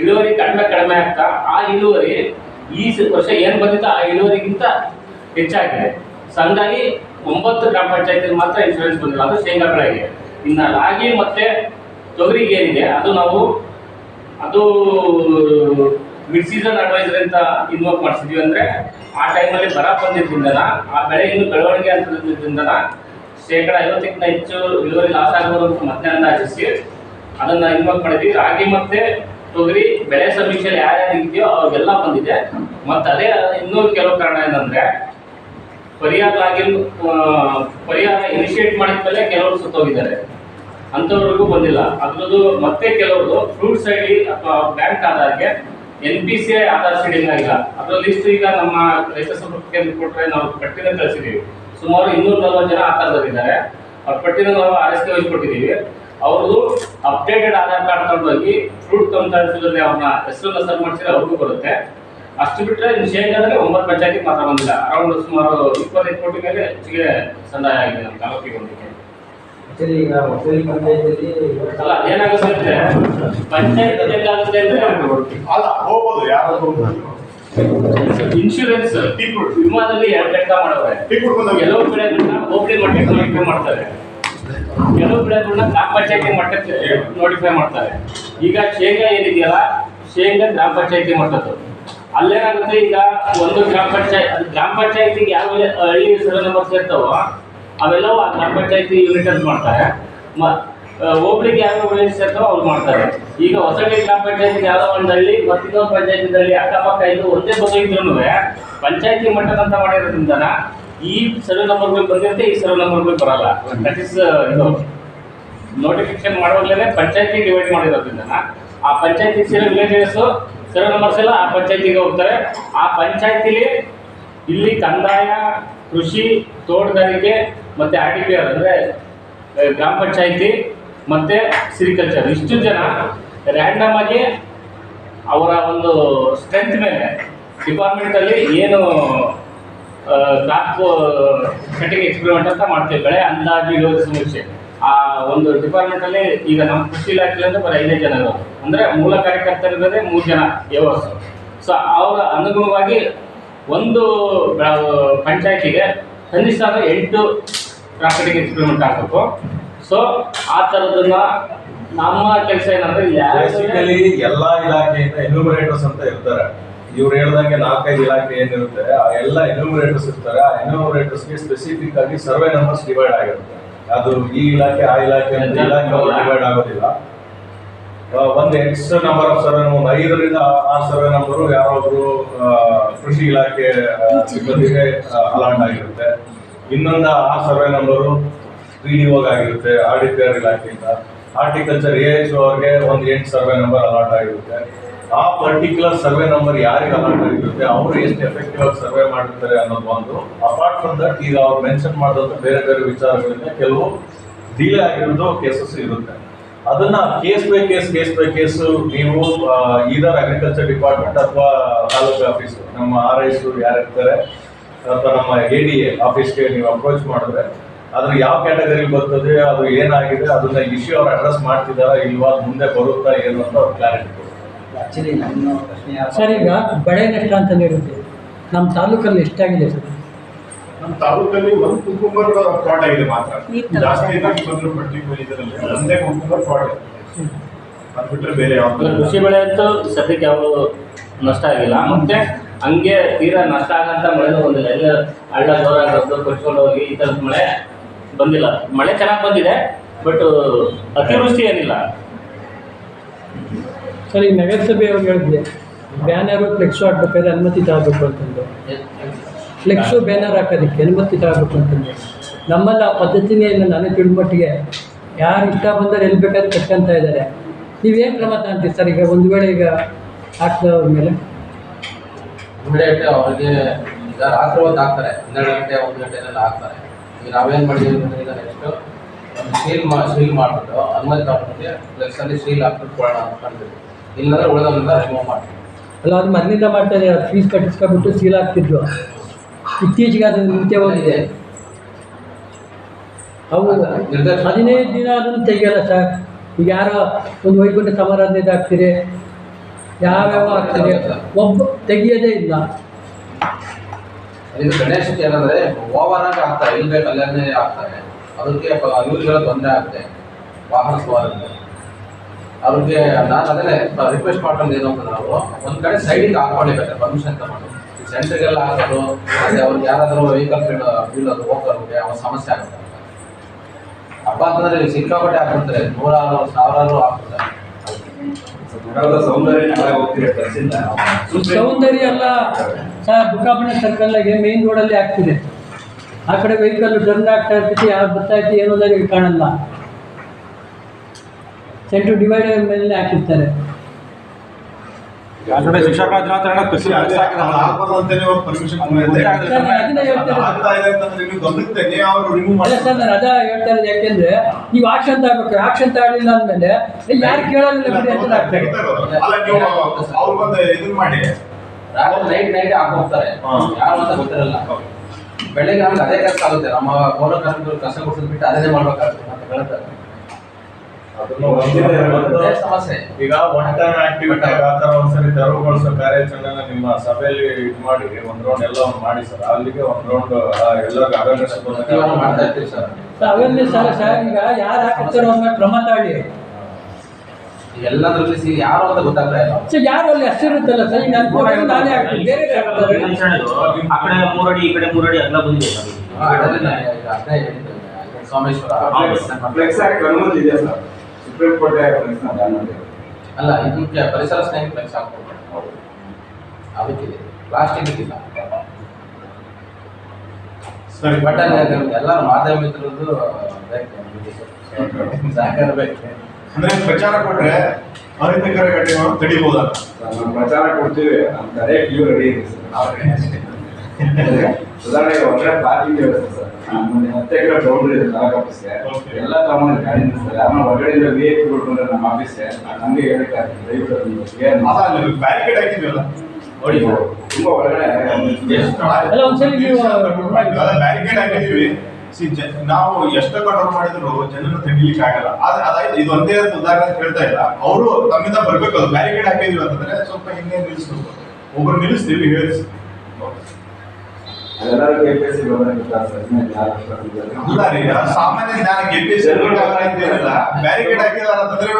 ಇಳುವರಿ ಕಡಿಮೆ ಕಡಿಮೆ ಆಗ್ತಾ, ಆ ಇಳುವರಿ ಈ ವರ್ಷ ಏನು ಬಂದಿತ್ತು ಆ ಇಳುವರಿಗಿಂತ ಹೆಚ್ಚಾಗಿದೆ. ಸಣ್ಣದಾಗಿ ಒಂಬತ್ತು ಗ್ರಾಮ ಪಂಚಾಯತಿ ಮಾತ್ರ ಇನ್ಶೂರೆನ್ಸ್ ಬಂದಿಲ್ಲ. ಅದು ಶೇಂಗಾ ಬೆಳೆಗೆ ಇನ್ನು ರಾಗಿ ಮತ್ತೆ ತೊಗರಿಗೆ ಏನಿದೆ, ಅದು ನಾವು ಅದು ಮಿಡ್ ಸೀಸನ್ ಅಡ್ವೈಸರ್ ಅಂತ ಇನ್ವಾಲ್ವ್ ಮಾಡಿಸಿದ್ವಿ ಅಂದ್ರೆ ಆ ಟೈಮಲ್ಲಿ ಬರ ಬಂದಿದ್ದರಿಂದ ಆ ಬೆಳೆ ಇನ್ನು ಬೆಳವಣಿಗೆ ಅಂತದ್ರಿಂದನ ಶೇಕಡ ಐವತ್ತಕ್ಕಿಂತ ಹೆಚ್ಚು ಇಳುವರಿ ಲಾಸ್ ಆಗ್ಬೋದು ಅಂತ ಮತ್ತೆ ಅಂದಾಜಿಸಿ ಅದನ್ನ ಇನ್ವಾಲ್ವ್ ಮಾಡಿದ್ವಿ. ರಾಗಿ ಮತ್ತೆ ತೊಗರಿ ಬೆಳೆ ಸಮೀಕ್ಷೆಯಲ್ಲಿ ಯಾರ್ಯಾರು ಇದೆಯೋ ಅವ್ರಿಗೆಲ್ಲ ಬಂದಿದೆ. ಮತ್ತೆ ಅದೇ ಇನ್ನೂ ಕೆಲವು ಕಾರಣ ಏನಂದ್ರೆ ಪರಿಹಾರ ಆಗಿ ಪರಿಹಾರ ಇನಿಷಿಯೇಟ್ ಮಾಡಿದ್ಮೇಲೆ ಕೆಲವರು ಸುತ್ತೋಗಿದ್ದಾರೆ. ಅಂಥವ್ರಿಗೂ ಬಂದಿಲ್ಲ. ಅದ್ರದ್ದು ಮತ್ತೆ ಕೆಲವರು ಫ್ರೂಟ್ಸ್ ಐ ಡಿ ಅಥವಾ bank ಆಧಾರ್ಗೆ N P C I Aadhaar seeding ಆಗಿಲ್ಲ. ಅದರ ಲಿಸ್ಟ್ ಈಗ ನಮ್ಮ ರೈತ ಕೇಂದ್ರ ಕೊಟ್ಟರೆ ನಾವು ಪಟ್ಟಿನ ಕಳಿಸಿದ್ದೀವಿ ಸುಮಾರು ಇನ್ನೂರ ನಲವತ್ತು ಜನ ಆಧಾರದಲ್ಲಿದ್ದಾರೆ ಅವ್ರ ಪಟ್ಟಿನ ನಾವು ಆರ್ ಎಸ್ ಕೆ ಅವ್ರದ್ದು ಅಪ್ಡೇಟೆಡ್ ಆಧಾರ್ ಕಾರ್ಡ್ ತಗೊಂಡೋಗಿ ಫ್ರೂಟ್ ಕಂಪ್ಲೇಂಟ್ ಅವ್ರನ್ನ ಹೆಸರನ್ನ ಸರ್ ಮಾಡಿಸಿದ್ರೆ ಅವ್ರಿಗೂ ಬರುತ್ತೆ. ಅಷ್ಟು ಬಿಟ್ಟರೆ ಚೇಂಜ್ ಶೇಂಗಾದ್ರೆ ಒಂಬತ್ತು ಪಂಚಾಯತಿಗೆ ಮಾತ್ರ ಬಂದಿಲ್ಲ. ಅರೌಂಡ್ ಸುಮಾರು ಇಪ್ಪತ್ತೈದು ಕೋಟಿ ಮೇಲೆ ಹೆಚ್ಚಿಗೆ ಸಂದಾಯ ಆಗಿದೆ ನಮ್ಮ ತಾಲೂಕಿಗೆ ಒಂದಕ್ಕೆ ಆಕ್ಚುಲಿ ಈಗ ಹೊಸಳ್ಳಿ ಪಂಚಾಯತಿಯಲ್ಲಿ ಅಲ್ಲ ಏನಾಗುತ್ತೆ ಅಂದ್ರೆ ಪಂಚಾಯತ್ ಅಂದ್ರೆ ಅಲ್ಲ ಹೋಗ್ಬೋದು ಯಾರಾದ್ರೂ ಇನ್ಶೂರೆನ್ಸ್ ವಿಮಾದಲ್ಲಿ ಎರಡು ಲೆಕ್ಕ ಮಾಡವ್ರೆ ಕೆಲವು ಬೆಳೆಗಳನ್ನ ಹೋಬಳಿ ಮಟ್ಟಕ್ಕೆ ನೋಟಿಫೈ ಮಾಡ್ತಾರೆ. ಕೆಲವು ಬೆಳೆಗಳನ್ನ ಗ್ರಾಮ ಪಂಚಾಯತಿ ಮಟ್ಟಕ್ಕೆ ನೋಟಿಫೈ ಮಾಡ್ತಾರೆ. ಈಗ ಶೇಂಗಾ ಏನಿದೆಯಲ್ಲ ಶೇಂಗಾ ಗ್ರಾಮ ಪಂಚಾಯತಿ ಮಟ್ಟದ್ದು. ಅಲ್ಲೇನಾಗುತ್ತೆ ಈಗ ಒಂದು ಗ್ರಾಮ ಪಂಚಾಯತ್ ಗ್ರಾಮ ಪಂಚಾಯತಿಗೆ ಯಾವ ಹಳ್ಳಿ ಸರ್ವೆ ನಂಬರ್ಸ್ ಇರ್ತಾವೋ, ಅವೆಲ್ಲವೂ ಆ ಗ್ರಾಮ ಪಂಚಾಯತಿ ಯೂನಿಟ್ ಅಂತ ಮಾಡ್ತಾರೆ. ಹೋಬಳಿಗೆ ಯಾವ ವಿಲೇಜ್ ಇರ್ತಾವೋ ಅವ್ರು ಮಾಡ್ತಾರೆ. ಈಗ ಹೊಸಳ್ಳಿ ಗ್ರಾಮ ಪಂಚಾಯತಿಗೆ ಯಾವುದೋ ಒಂದು ಹಳ್ಳಿ ಮತ್ತಿನ್ನೊಂದು ಪಂಚಾಯತಿ ಹಳ್ಳಿ ಅಕ್ಕಪಕ್ಕ ಇದು ಒಂದೇ ಬಗ್ಗೆ ಇದ್ರೂ ಪಂಚಾಯತಿ ಮಟ್ಟದಂತ ಮಾಡಿರೋದ್ರಿಂದ ಈ ಸರ್ವೆ ನಂಬರ್ಗಳು ಬಂದಿರುತ್ತೆ, ಈ ಸರ್ವೆ ನಂಬರ್ಗಳು ಬರಲ್ಲ. ದಟ್ ಇಸ್ ಇದು ನೋಟಿಫಿಕೇಶನ್ ಮಾಡುವಾಗಲೇ ಪಂಚಾಯತಿ ಡಿವೈಡ್ ಮಾಡಿರೋದ್ರಿಂದ ಆ ಪಂಚಾಯತಿ ಸೇರೋ ವಿಲೇಜಸ್ ಸರ್ವೆ ಎಲ್ಲ ಆ ಪಂಚಾಯತಿಗೆ ಹೋಗ್ತಾರೆ. ಆ ಪಂಚಾಯತಿಲಿ ಇಲ್ಲಿ ಕಂದಾಯ, ಕೃಷಿ, ತೋಟಗಾರಿಕೆ ಮತ್ತು ಆರ್ ಟಿ ಪಿ ಆರ್ ಅಂದರೆ ಗ್ರಾಮ ಪಂಚಾಯತಿ ಮತ್ತು ಸಿರಿಕಲ್ಚರ್. ಇಷ್ಟು ಜನ ರ್ಯಾಂಡಮ್ ಆಗಿ ಅವರ ಒಂದು ಸ್ಟ್ರೆಂತ್ ಮೇಲೆ ಡಿಪಾರ್ಟ್ಮೆಂಟಲ್ಲಿ ಏನು ಕ್ರಾಪ್ ಕಟಿಂಗ್ ಎಕ್ಸ್ಪೆರಿಮೆಂಟ್ ಅಂತ ಮಾಡ್ತೀವಿ ಬೆಳೆ ಅಂದಾಜು ಇಳುವರಿ ಸಮೀಕ್ಷೆ ಆ ಒಂದು ಡಿಪಾರ್ಟ್ಮೆಂಟ್ ಅಲ್ಲಿ ಈಗ ನಮ್ಮ ಕೃಷಿ ಇಲಾಖೆ ಅಂದ್ರೆ ಬರೀ ಐದೇ ಜನ ಇರೋದು. ಅಂದರೆ ಮೂಲ ಕಾರ್ಯಕರ್ತರಿರೋದೇ ಮೂರು ಜನ ಏವರ್ಸ್ ಸೊ ಅವರ. ಅನುಗುಣವಾಗಿ ಒಂದು ಪಂಚಾಯತಿಗೆ ಕನಿಷ್ಠ ಎಂಟು ಪ್ರಾಪರ್ಟಿ ಎಕ್ಸ್ಪೆರಿಮೆಂಟ್ ಹಾಕಬೇಕು ಸೊ ಆ ಥರದನ್ನ ನಮ್ಮ ಕೆಲಸ ಏನಂದ್ರೆ ಬೇಸಿಕಲಿ ಎಲ್ಲಾ ಇಲಾಖೆಯಿಂದ ಎನ್ಯೂಮರೇಟರ್ಸ್ ಅಂತ ಇರ್ತಾರೆ. ಇವ್ರು ಹೇಳ್ದಂಗೆ ನಾಲ್ಕೈದು ಇಲಾಖೆ ಏನಿರುತ್ತೆ, ಆ ಎಲ್ಲ ಎನ್ಯೂಮರೇಟರ್ಸ್ ಇರ್ತಾರೆ. ಆ ಎನ್ಯೂಮರೇಟರ್ಸ್ಗೆ ಸ್ಪೆಸಿಫಿಕ್ ಆಗಿ ಸರ್ವೆ ನಂಬರ್ಸ್ ಡಿವೈಡ್ ಆಗಿರುತ್ತೆ. ಅದು ಈ ಇಲಾಖೆ ಆ ಇಲಾಖೆ ಅಂತ ಇಲಾಖೆ ಡಿವೈಡ್ ಆಗೋದಿಲ್ಲ. ಆ, ಒಂದು ಎಕ್ಸ್ ನಂಬರ್ ಆಫ್ ಸರ್ವೆ ಒಂದು ಐದರಿಂದ ಆರು ಸರ್ವೆ ನಂಬರು ಯಾರಾದ್ರೂ ಆ, ಕೃಷಿ ಇಲಾಖೆ ಆ, ಸಿಬ್ಬಂದಿಗೆ ಅಲಾಟ್ ಆಗಿರುತ್ತೆ. ಇನ್ನೊಂದು ಆರು ಸರ್ವೆ ನಂಬರು ಪಿ ಡಿ ಆಗಿರುತ್ತೆ ಆರ್ ಡಿ ಪಿ ಆರ್ ಇಲಾಖೆಯಿಂದ. ಹಾರ್ಟಿಕಲ್ಚರ್ ಎ ಎಚ್ ಅವ್ರಿಗೆ ಒಂದು ಎಂಟು ಸರ್ವೆ ನಂಬರ್ ಅಲಾಟ್ ಆಗಿರುತ್ತೆ. ಆ ಪರ್ಟಿಕ್ಯುಲರ್ ಸರ್ವೆ ನಂಬರ್ ಯಾರಿಗೆ ಅಲಾಟ್ ಆಗಿರುತ್ತೆ ಅವರು ಎಷ್ಟು ಎಫೆಕ್ಟಿವ್ ಆಗಿ ಸರ್ವೆ ಮಾಡಿರ್ತಾರೆ ಅನ್ನೋದು ಒಂದು. ಅಪಾರ್ಟ್ ಫ್ರಮ್ ದಟ್ ಈಗ ಅವ್ರು ಮೆನ್ಷನ್ ಮಾಡಿದಂಥ ಬೇರೆ ಬೇರೆ ವಿಚಾರಗಳಿಂದ ಕೆಲವು ಡಿಲೇ ಆಗಿರೋದು ಕೇಸಸ್ ಇರುತ್ತೆ. ಅದನ್ನ case by case case by case ನೀವು ಇದರ್ ಅಗ್ರಿಕಲ್ಚರ್ ಡಿಪಾರ್ಟ್ಮೆಂಟ್ ಅಥವಾ ತಾಲೂಕು ಆಫೀಸ್ ನಮ್ಮ ಆರ್ ಐಸ್ ಯಾರು ಇರ್ತಾರೆ ಅಥವಾ ನಮ್ಮ ಎ ಡಿ ಎ ಆಫೀಸ್ಗೆ ನೀವು ಅಪ್ರೋಚ್ ಮಾಡಿದ್ರೆ ಅದ್ರ ಯಾವ ಕ್ಯಾಟಗರಿ ಬರ್ತದೆ, ಅದು ಏನಾಗಿದೆ, ಅದನ್ನ ಇಶ್ಯೂ ಅವ್ರು ಅಡ್ರೆಸ್ ಮಾಡ್ತಿದಾರಾ ಇಲ್ವಾ, ಮುಂದೆ ಬರುತ್ತಾ, ಏನು ಅಂತ ಅವ್ರು ಕ್ಲಾರಿಟಿ ಕೊಡ್ತಾರೆ ಆಕ್ಚುಲಿ ಪ್ರಶ್ನೆ ಯಾವ- ಸರ್ ಈಗ ಬೆಳೆ ನಷ್ಟ ಅಂತ ಹೇಳಿದ್ವಿ ನಮ್ಮ ತಾಲೂಕಲ್ಲಿ ಎಷ್ಟಾಗಿದೆ ಸರ್? ನಮ್ಮ ತಾಲೂಕಲ್ಲಿ ಒಂದು ಕುಕುಂಬರ್ ಫ್ರಾಡ್ ಆಗಿದೆ ಮಾತ್ರ. ಜಾಸ್ತಿ ಇದಾಗಿ ಬಂದ್ರು ಪರ್ಟಿಕ್ಯುಲರ್ ಇದರಲ್ಲಿ. ಒಂದೇ ಕುಕುಂಬರ್ ಫ್ರಾಡ್ ಅದು ಬಿಟ್ಟರೆ ಬೇರೆ ಯಾವ್ದು ಅಂದ್ರೆ ಕೃಷಿ ಬೆಳೆ ಅಂತೂ ಸದ್ಯಕ್ಕೆ ಯಾವ ನಷ್ಟ ಆಗಿಲ್ಲ. ಮತ್ತೆ ಹಂಗೆ ತೀರಾ ನಷ್ಟ ಆಗಂತ ಮಳೆನೂ ಬಂದಿಲ್ಲ. ಎಲ್ಲ ಹಳ್ಳ ಜೋರಾಗಿ ಕೊಚ್ಕೊಂಡು ಹೋಗಿ ಈ ಥರದ ಮಳೆ ಬಂದಿಲ್ಲ. ಮಳೆ ಚೆನ್ನಾಗಿ ಬಂದಿದೆ ಬಟ್ ಅತಿವೃಷ್ಟಿ ಏನಿಲ್ಲ. ಸರ್ ಈಗ ನಗರಸಭೆಯವ್ರು ಹೇಳಿದ್ವಿ ಬ್ಯಾನರು, ಫ್ಲೆಕ್ಸು ಹಾಕ್ಬೇಕಾದ್ರೆ ಅನುಮತಿ ತಗೋಬೇಕು ಅಂತಂದು ಫ್ಲೆಕ್ಸು, ಬ್ಯಾನರ್ ಹಾಕೋದಕ್ಕೆ ಅನುಮತಿ ತಗೋಬೇಕು ಅಂತಂದು ನಮ್ಮಲ್ಲಿ ಆ ಪದ್ಧತಿನೇ ಇಲ್ಲ ನನಗೆ ತಿಳಿದ ಯಾರು ಇಷ್ಟ ಬಂದರೆ ಎಲ್ಲಿ ಬೇಕಾದ್ರೆ ಕಟ್ಕೊಂತ ಇದ್ದಾರೆ. ನೀವೇನು ಕ್ರಮ ತಗೊಂತೀರಿ ಸರ್? ಈಗ ಒಂದು ವೇಳೆ ಈಗ ಹಾಕ್ದವ್ರ ಮೇಲೆ? ಇಮಿಡಿಯೇಟ್ ಅವ್ರಿಗೆ ರಾತ್ರಿ ಹೊತ್ತು ಹಾಕ್ತಾರೆ. ಹನ್ನೆರಡು ಗಂಟೆ, ಒಂದು ಹಾಕ್ತಾರೆ. ಈಗ ನಾವೇನು ಮಾಡಿದ್ದೀವಿ ಅಂದರೆ ಈಗ ನೆಕ್ಸ್ಟ್ ಒಂದು ಸೀಲ್ ಮಾ ಸೀಲ್ ಮಾಡಿಬಿಟ್ಟು ಅನುಮತಿ ತಗೊಂಡ್ಬಿಟ್ಟು ಫ್ಲೆಕ್ಸಲ್ಲಿ ಸೀಲ್ ಹಾಕ್ಬಿಟ್ಟು ಕೊಡೋಣ ಇಲ್ಲಾಂದ್ರೆ ಉಳಿದವನ್ನೆಲ್ಲ ರಿಮೂವ್ ಮಾಡ್ತೀವಿ. ಅಲ್ಲ ಅದು ಮನೆಯಿಂದ ಮಾಡ್ತಾ ಇದ್ದಾರೆ ಫೀಸ್ ಕಟ್ಟಿಸ್ಕೊಬಿಟ್ಟು ಸೀಲ್ ಹಾಕ್ತಿದ್ರು. ಇತ್ತೀಚೆಗೆ ಅದು ನಿಂತೆ ಹೋಗಿದೆ. ಅವು ಹದಿನೈದು ದಿನ ಅದನ್ನು ತೆಗಿಯಲ್ಲ ಸರ್ ಈಗ ಯಾರೋ ಒಂದು ವೈಕುಂಠ ಸಮಾರಾಧನೆ ಹಾಕ್ತೀರಿ ಯಾವ್ಯಾವ ಹಾಕ್ತೀರಿ ಒಬ್ಬ ತೆಗಿಯೋದೇ ಇಲ್ಲ. ಇದು ಗಣೇಶಕ್ಕೆ ಏನಂದ್ರೆ ಓವರ್ ಆಗಿ ಆಗ್ತಾರೆ ಎಲ್ಲಿ ಬೇಕು ಅಲ್ಲೇ ಆಗ್ತಾರೆ ಅದಕ್ಕೆ ಇವ್ರಿಗೆಲ್ಲ ತೊಂದರೆ ಆಗುತ್ತೆ ವಾಹನ ಸವಾರರಿಗೆ. ಅವ್ರಿಗೆ ನಾನು ಅದನ್ನೇ ರಿಕ್ವೆಸ್ಟ್ ಮಾಡ್ಕೊಂಡು ಏನು ಅಂತ ನಾವು ಒಂದ್ ಕಡೆ ಸೈಡಿಗೆ ಹಾಕೊಂಡಿರ್ಬೇಕು ಪರ್ಮಿಷನ್ ತಗೊಂಡು. ಸೆಂಟ್ರಿಗೆಲ್ಲ ಹಾಕೋದು ಮತ್ತೆ ಅವ್ರಿಗೆ ಯಾರಾದರೂ ವೆಹಿಕಲ್ ಬೀಳೋದು ಹೋಗೋರಿಗೆ ಅವ್ರ ಸಮಸ್ಯೆ ಆಗುತ್ತೆ. ಹಬ್ಬ ಅಂತಂದ್ರೆ ಸಿಕ್ಕಾಪಟ್ಟೆ ಹಾಕ್ಬಿಡ್ತಾರೆ ನೂರಾರು ಸಾವಿರಾರು ಹಾಕ್ಬಿಡ್ತಾರೆ ಸೌಂದರ್ಯ ಅಲ್ಲ ಬಸ್ಸಿಂದ ಸೌಂದರ್ಯ ಎಲ್ಲ ಸರ್ ಬುಕ್ಕಾಪಣ್ಣ ಸರ್ಕಲ್ನಾಗೆ ಮೇನ್ ರೋಡಲ್ಲಿ ಆಗ್ತಿದೆ. ಆ ಕಡೆ ವೆಹಿಕಲ್ ಟರ್ನ್ ಆಗ್ತಾ ಇರ್ತೈತಿ ಯಾರು ಬರ್ತಾ ಇರ್ತಿ ಏನೋ ಕಾಣಲ್ಲ. ಸೆಂಟ್ರ್ ಡಿವೈಡರ್ ಮೇಲೆ ಹಾಕಿರ್ತಾರೆ. ಶಿಕ್ಷಕರ ದಿನಾಚರಣೆ ಸರ್, ನಾನು ಇದೆ ಅದ ಹೇಳ್ತಾ ಇರೋದು ಯಾಕೆಂದ್ರೆ ನೀವು ಆಕ್ಷನ್ ತಗೋಬೇಕು. ಆಕ್ಷನ್ ತಗೊಳ್ಳಿಲ್ಲ ಅಂದ್ಮೇಲೆ ಯಾರು ಕೇಳೋದಿಲ್ಲ ಬಿಡಿ ಅಂತ ಆಗ್ತದೆ. ಅಲ್ಲ ನೀವು ಅವ್ರು ಬಂದು ಇದನ್ನ ಮಾಡಿ. ನೈಟ್ ನೈಟ್ ಹಾಕೋಗ್ತಾರೆ. ಯಾರು ಅಂತ ಗೊತ್ತಿರಲ್ಲ. ಬೆಳಿಗ್ಗೆ ನಮ್ಗೆ ಅದೇ ಕಷ್ಟ ಆಗುತ್ತೆ. ನಮ್ಮ ಪೌರ ಕಾರ್ಮಿಕರು ಕಸ ಗುಡಿಸೋದು ಬಿಟ್ಟು ಅದನ್ನೇ ಮಾಡ್ಬೇಕಾಗುತ್ತೆ ಅಂತ ಹೇಳ್ತಾರೆ ಅದನ್ನು ಒಂದಿನ ಒಂದು ಅದೇ ಸಮಸ್ಯೆ ಈಗ ಒನ್ ಟೈಮ್ ಆಕ್ಟಿವಿಟಿ ಆ ಥರ ಒಂದ್ಸರಿ ತೆರವುಗೊಳಿಸೋ ಕಾರ್ಯಾಚರಣೆನ ನಿಮ್ಮ ಸಭೆಯಲ್ಲಿ ಇದು ಮಾಡಿ ಒಂದ್ ರೌಂಡ್ ಎಲ್ಲ ಒಂದ್ ಮಾಡಿ ಸರ್. ಅಲ್ಲಿಗೆ ಒಂದ್ ರೌಂಡ್ ಎಲ್ಲರಿಗೂ ಅವೇರ್ನೆಸ್ ಮಾಡ್ತಾ ಇರ್ತೀವಿ ಸರ್. ಅವೇರ್ನೆಸ್ ಅಲ್ಲ ಸರ್ ಈಗ ಯಾರು ಹಾಕಿರ್ತಾರೋ ಅವ್ರ ಕ್ರಮ ತಗೊಳ್ಳಿ ಎಲ್ಲದರಲ್ಲಿ ಸಿ ಯಾರು ಅಂತ ಗೊತ್ತಾಗ್ತಾ ಇಲ್ಲ. ಸೊ ಯಾರು ಅಲ್ಲಿ ಸರ್? ಈಗ ನಾನೇ ಹಾಕ್ತೀನಿ. ಬೇರೆ ಯಾರು ಹಾಕ್ತಾರೆ? ಆ ಕಡೆ ಮೂರಡಿ ಈ ಕಡೆ ಮೂರಡಿ ಎಲ್ಲ ಬಂದಿದೆ ಸರ್. ಅದನ್ನೇ ಅದೇ ಸೋಮೇಶ್ವರ. ಫ್ಲೆಕ್ಸ್ ಅನುಮತಿ ಸರ್? ಸುಪ್ರೀಂ ಕೋರ್ಟ್ ಅಲ್ಲ ಇದು ಅಲ್ಲ ಇದಕ್ಕೆ ಪರಿಸರ ಸ್ನೇಹಿತ ಸಾಕು ಅದಕ್ಕಿದೆ. ಪ್ಲಾಸ್ಟಿಕ್ ಇಲ್ಲ ಸರಿ. ಬಟ್ ಎಲ್ಲ ಮಾಧ್ಯಮ ಮಿತ್ರರದ್ದು. ಸಹಕಾರ ಬೇಕು. ಅಂದ್ರೆ ಪ್ರಚಾರ ಕೊಟ್ರೆ ಅಹಿತಕರ ಘಟನೆಗಳನ್ನು ತಡಿಬಹುದಲ್ಲ ಸರ್, ನಾವು ಪ್ರಚಾರ ಕೊಡ್ತೀವಿ ನಮ್ಮ ಕಡೆ ರೆಡಿ ಇದೆ ಸರ್ ಉದಾಹರಣೆಗೆ ಹೊರಗಡೆ ಪಾರ್ಕಿಂಗ್ ವ್ಯವಸ್ಥೆ ಸರ್. ಹತ್ತು ಎಕರೆ ಬೌಂಡ್ರಿ ಇದೆ ತಾಲೂಕು ಆಫೀಸ್ಗೆ Okay. ಎಲ್ಲ ತಗೊಂಡು ಗಾಡಿ ನಿಲ್ಲಿಸ್ತಾರೆ. ಆಮೇಲೆ ಹೊರಗಡೆಯಿಂದ ವಿ ಐ ಪಿ ಬಂದ್ರೆ ನಮ್ಮ ಆಫೀಸ್ಗೆ ನಮಗೆ ಹೇಳಕ್ಕೆ ದಯವಿಟ್ಟು ಅದನ್ನ ಏನು ಅಲ್ಲ ಅಲ್ಲಿ ಬ್ಯಾರಿಕೇಡ್ ಹಾಕಿದ್ವಲ್ಲ ನೋಡಿ ತುಂಬಾ ಒಳಗಡೆ ಅಲ್ಲ ಒಂದ್ಸಲಿ ನೀವು ಬ್ಯಾರಿಕೇಡ್ ಹಾಕಿದೀವಿ ಸಿ ನಾವು ಎಷ್ಟು ಕಂಟ್ರೋಲ್ ಮಾಡಿದ್ರು ಜನರು ತೆಗಿಲಿಕ್ಕೆ ಆಗಲ್ಲ. ಆದ್ರೆ ಅದಾಯ್ತು ಇದು ಒಂದೇ ಉದಾಹರಣೆ ಹೇಳ್ತಾ ಇಲ್ಲ. ಅವರು ತಮ್ಮಿಂದ ಬರ್ಬೇಕು ಅದು ಬ್ಯಾರಿಕೇಡ್ ಹಾಕಿದೀವಿ ಅಂತಂದ್ರೆ ಸ್ವಲ್ಪ ಹಿಂದೆ ನಿಲ್ಲಿಸ್ಬೇಕು. ಒಬ್ರು ನಿಲ್ಲಿಸ್ತೀವಿ ಹೇಳಿಸಿ ಅದೆಲ್ಲರೂ K P S C government ಅಲ್ಲ ರೀ ಅದು ಸಾಮಾನ್ಯ ಜ್ಞಾನ ಗೆಪಿಸಿ ಏನಿಲ್ಲ ಬ್ಯಾರಿಕೇಡ್ ಹಾಕಿದಾರ ಅಂತಂದ್ರೆ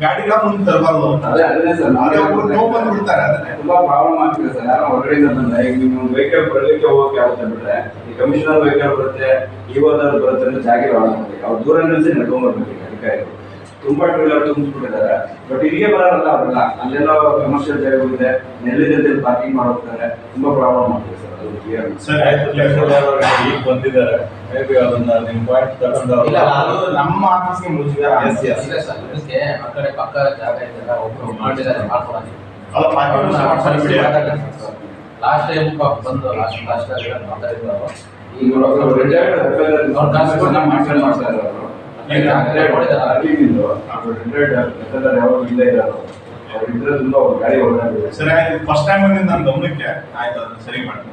ಗಾಡಿನ ಮುಂದೆ ತರಬಾರ್ದು. ನೋವು ಬಂದ್ಬಿಡ್ತಾರೆ ಅದನ್ನೇ. ತುಂಬಾ ಪ್ರಾಬ್ಲಮ್ ಆಗ್ತಿದೆ ಸರ್. ಯಾರು ಹೊರಗಡೆಯಿಂದ ಈಗ ನೀವು ವೆಹಿಕಲ್ ಬರಲಿಕ್ಕೆ ಹೋಗಕ್ಕೆ ಆಗುತ್ತೆ ಬಿಟ್ರೆ ಈ ಕಮಿಷನರ್ ವೆಹಿಕಲ್ ಬರುತ್ತೆ ಇವಾದವ್ರು ಬರುತ್ತೆ ಜಾಗ ಒಳಗೆ ಅವ್ರು ದೂರ ನಿಲ್ಲಿಸಿ ನಡ್ಕೊಂಡ್ಬರ್ಬೇಕು ಅಧಿಕಾರಿಗಳು. ತುಂಬಾ ಟೂ ವೀಲರ್ ತುಂಬಿಸ್ಬಿಟ್ಟಿದ್ದಾರೆ. ಬಟ್ ಇಲ್ಲಿಗೆ ಬರೋಲ್ಲ ಅವರೆಲ್ಲ. ಅಲ್ಲೆಲ್ಲ ಕಮರ್ಷಿಯಲ್ ಜಾಗಗಳಿದೆ ನೆಲ್ಲಿ ಜೊತೆ ಪಾರ್ಕಿಂಗ್ ಮಾಡೋಗ್ತಾರೆ ತುಂಬಾ ಪ್ರಾಬ್ಲಮ್ ಆಗ್ತಿದೆ ಈಗ ಬಂದಿದ್ದಾರೆ. ಮೇಬಿ ಅದನ್ನ ನಿಮ್ ಪಾಯಿಂಟ್ ತಗೊಂಡು ಇಲ್ಲ, ಅದು ನಮ್ಮ ಆಫೀಸ್ಗೆ. ಇಲ್ಲ ಸರ್ ಆ ಕಡೆ ಪಕ್ಕ ಜಾಗ ಇದೆಯಲ್ಲ ಒಬ್ರು ಮಾಡಿದ್ದಾರೆ ಅಲ್ಲ ಲಾಸ್ಟ್ ಟೈಮ್ ಬಂದು ಲಾಸ್ಟ್ ಲಾಸ್ಟ್ ಮಾತಾಡಿದ್ರು. ಈಗ ಈಗ ರಿಟೈರ್ಡ್ ಅವ್ರ ಕಾನ್ಸ್ಟಿಟ್ಯೂಷನ್ ಮಾಡ್ಕೊಂಡು ಮಾಡ್ತಾ ಇದ್ದಾರೆ ರಿಟೈರ್ಡ್ ಯಾವಾಗ ಸರಿ ಆಯ್ತು. ಫಸ್ಟ್ ಟೈಮ್ ಬಂದಿದ್ದು ನನ್ನ ಗಮನಕ್ಕೆ. ಆಯ್ತು ಅದನ್ನ ಸರಿ ಮಾಡ್ತೀನಿ.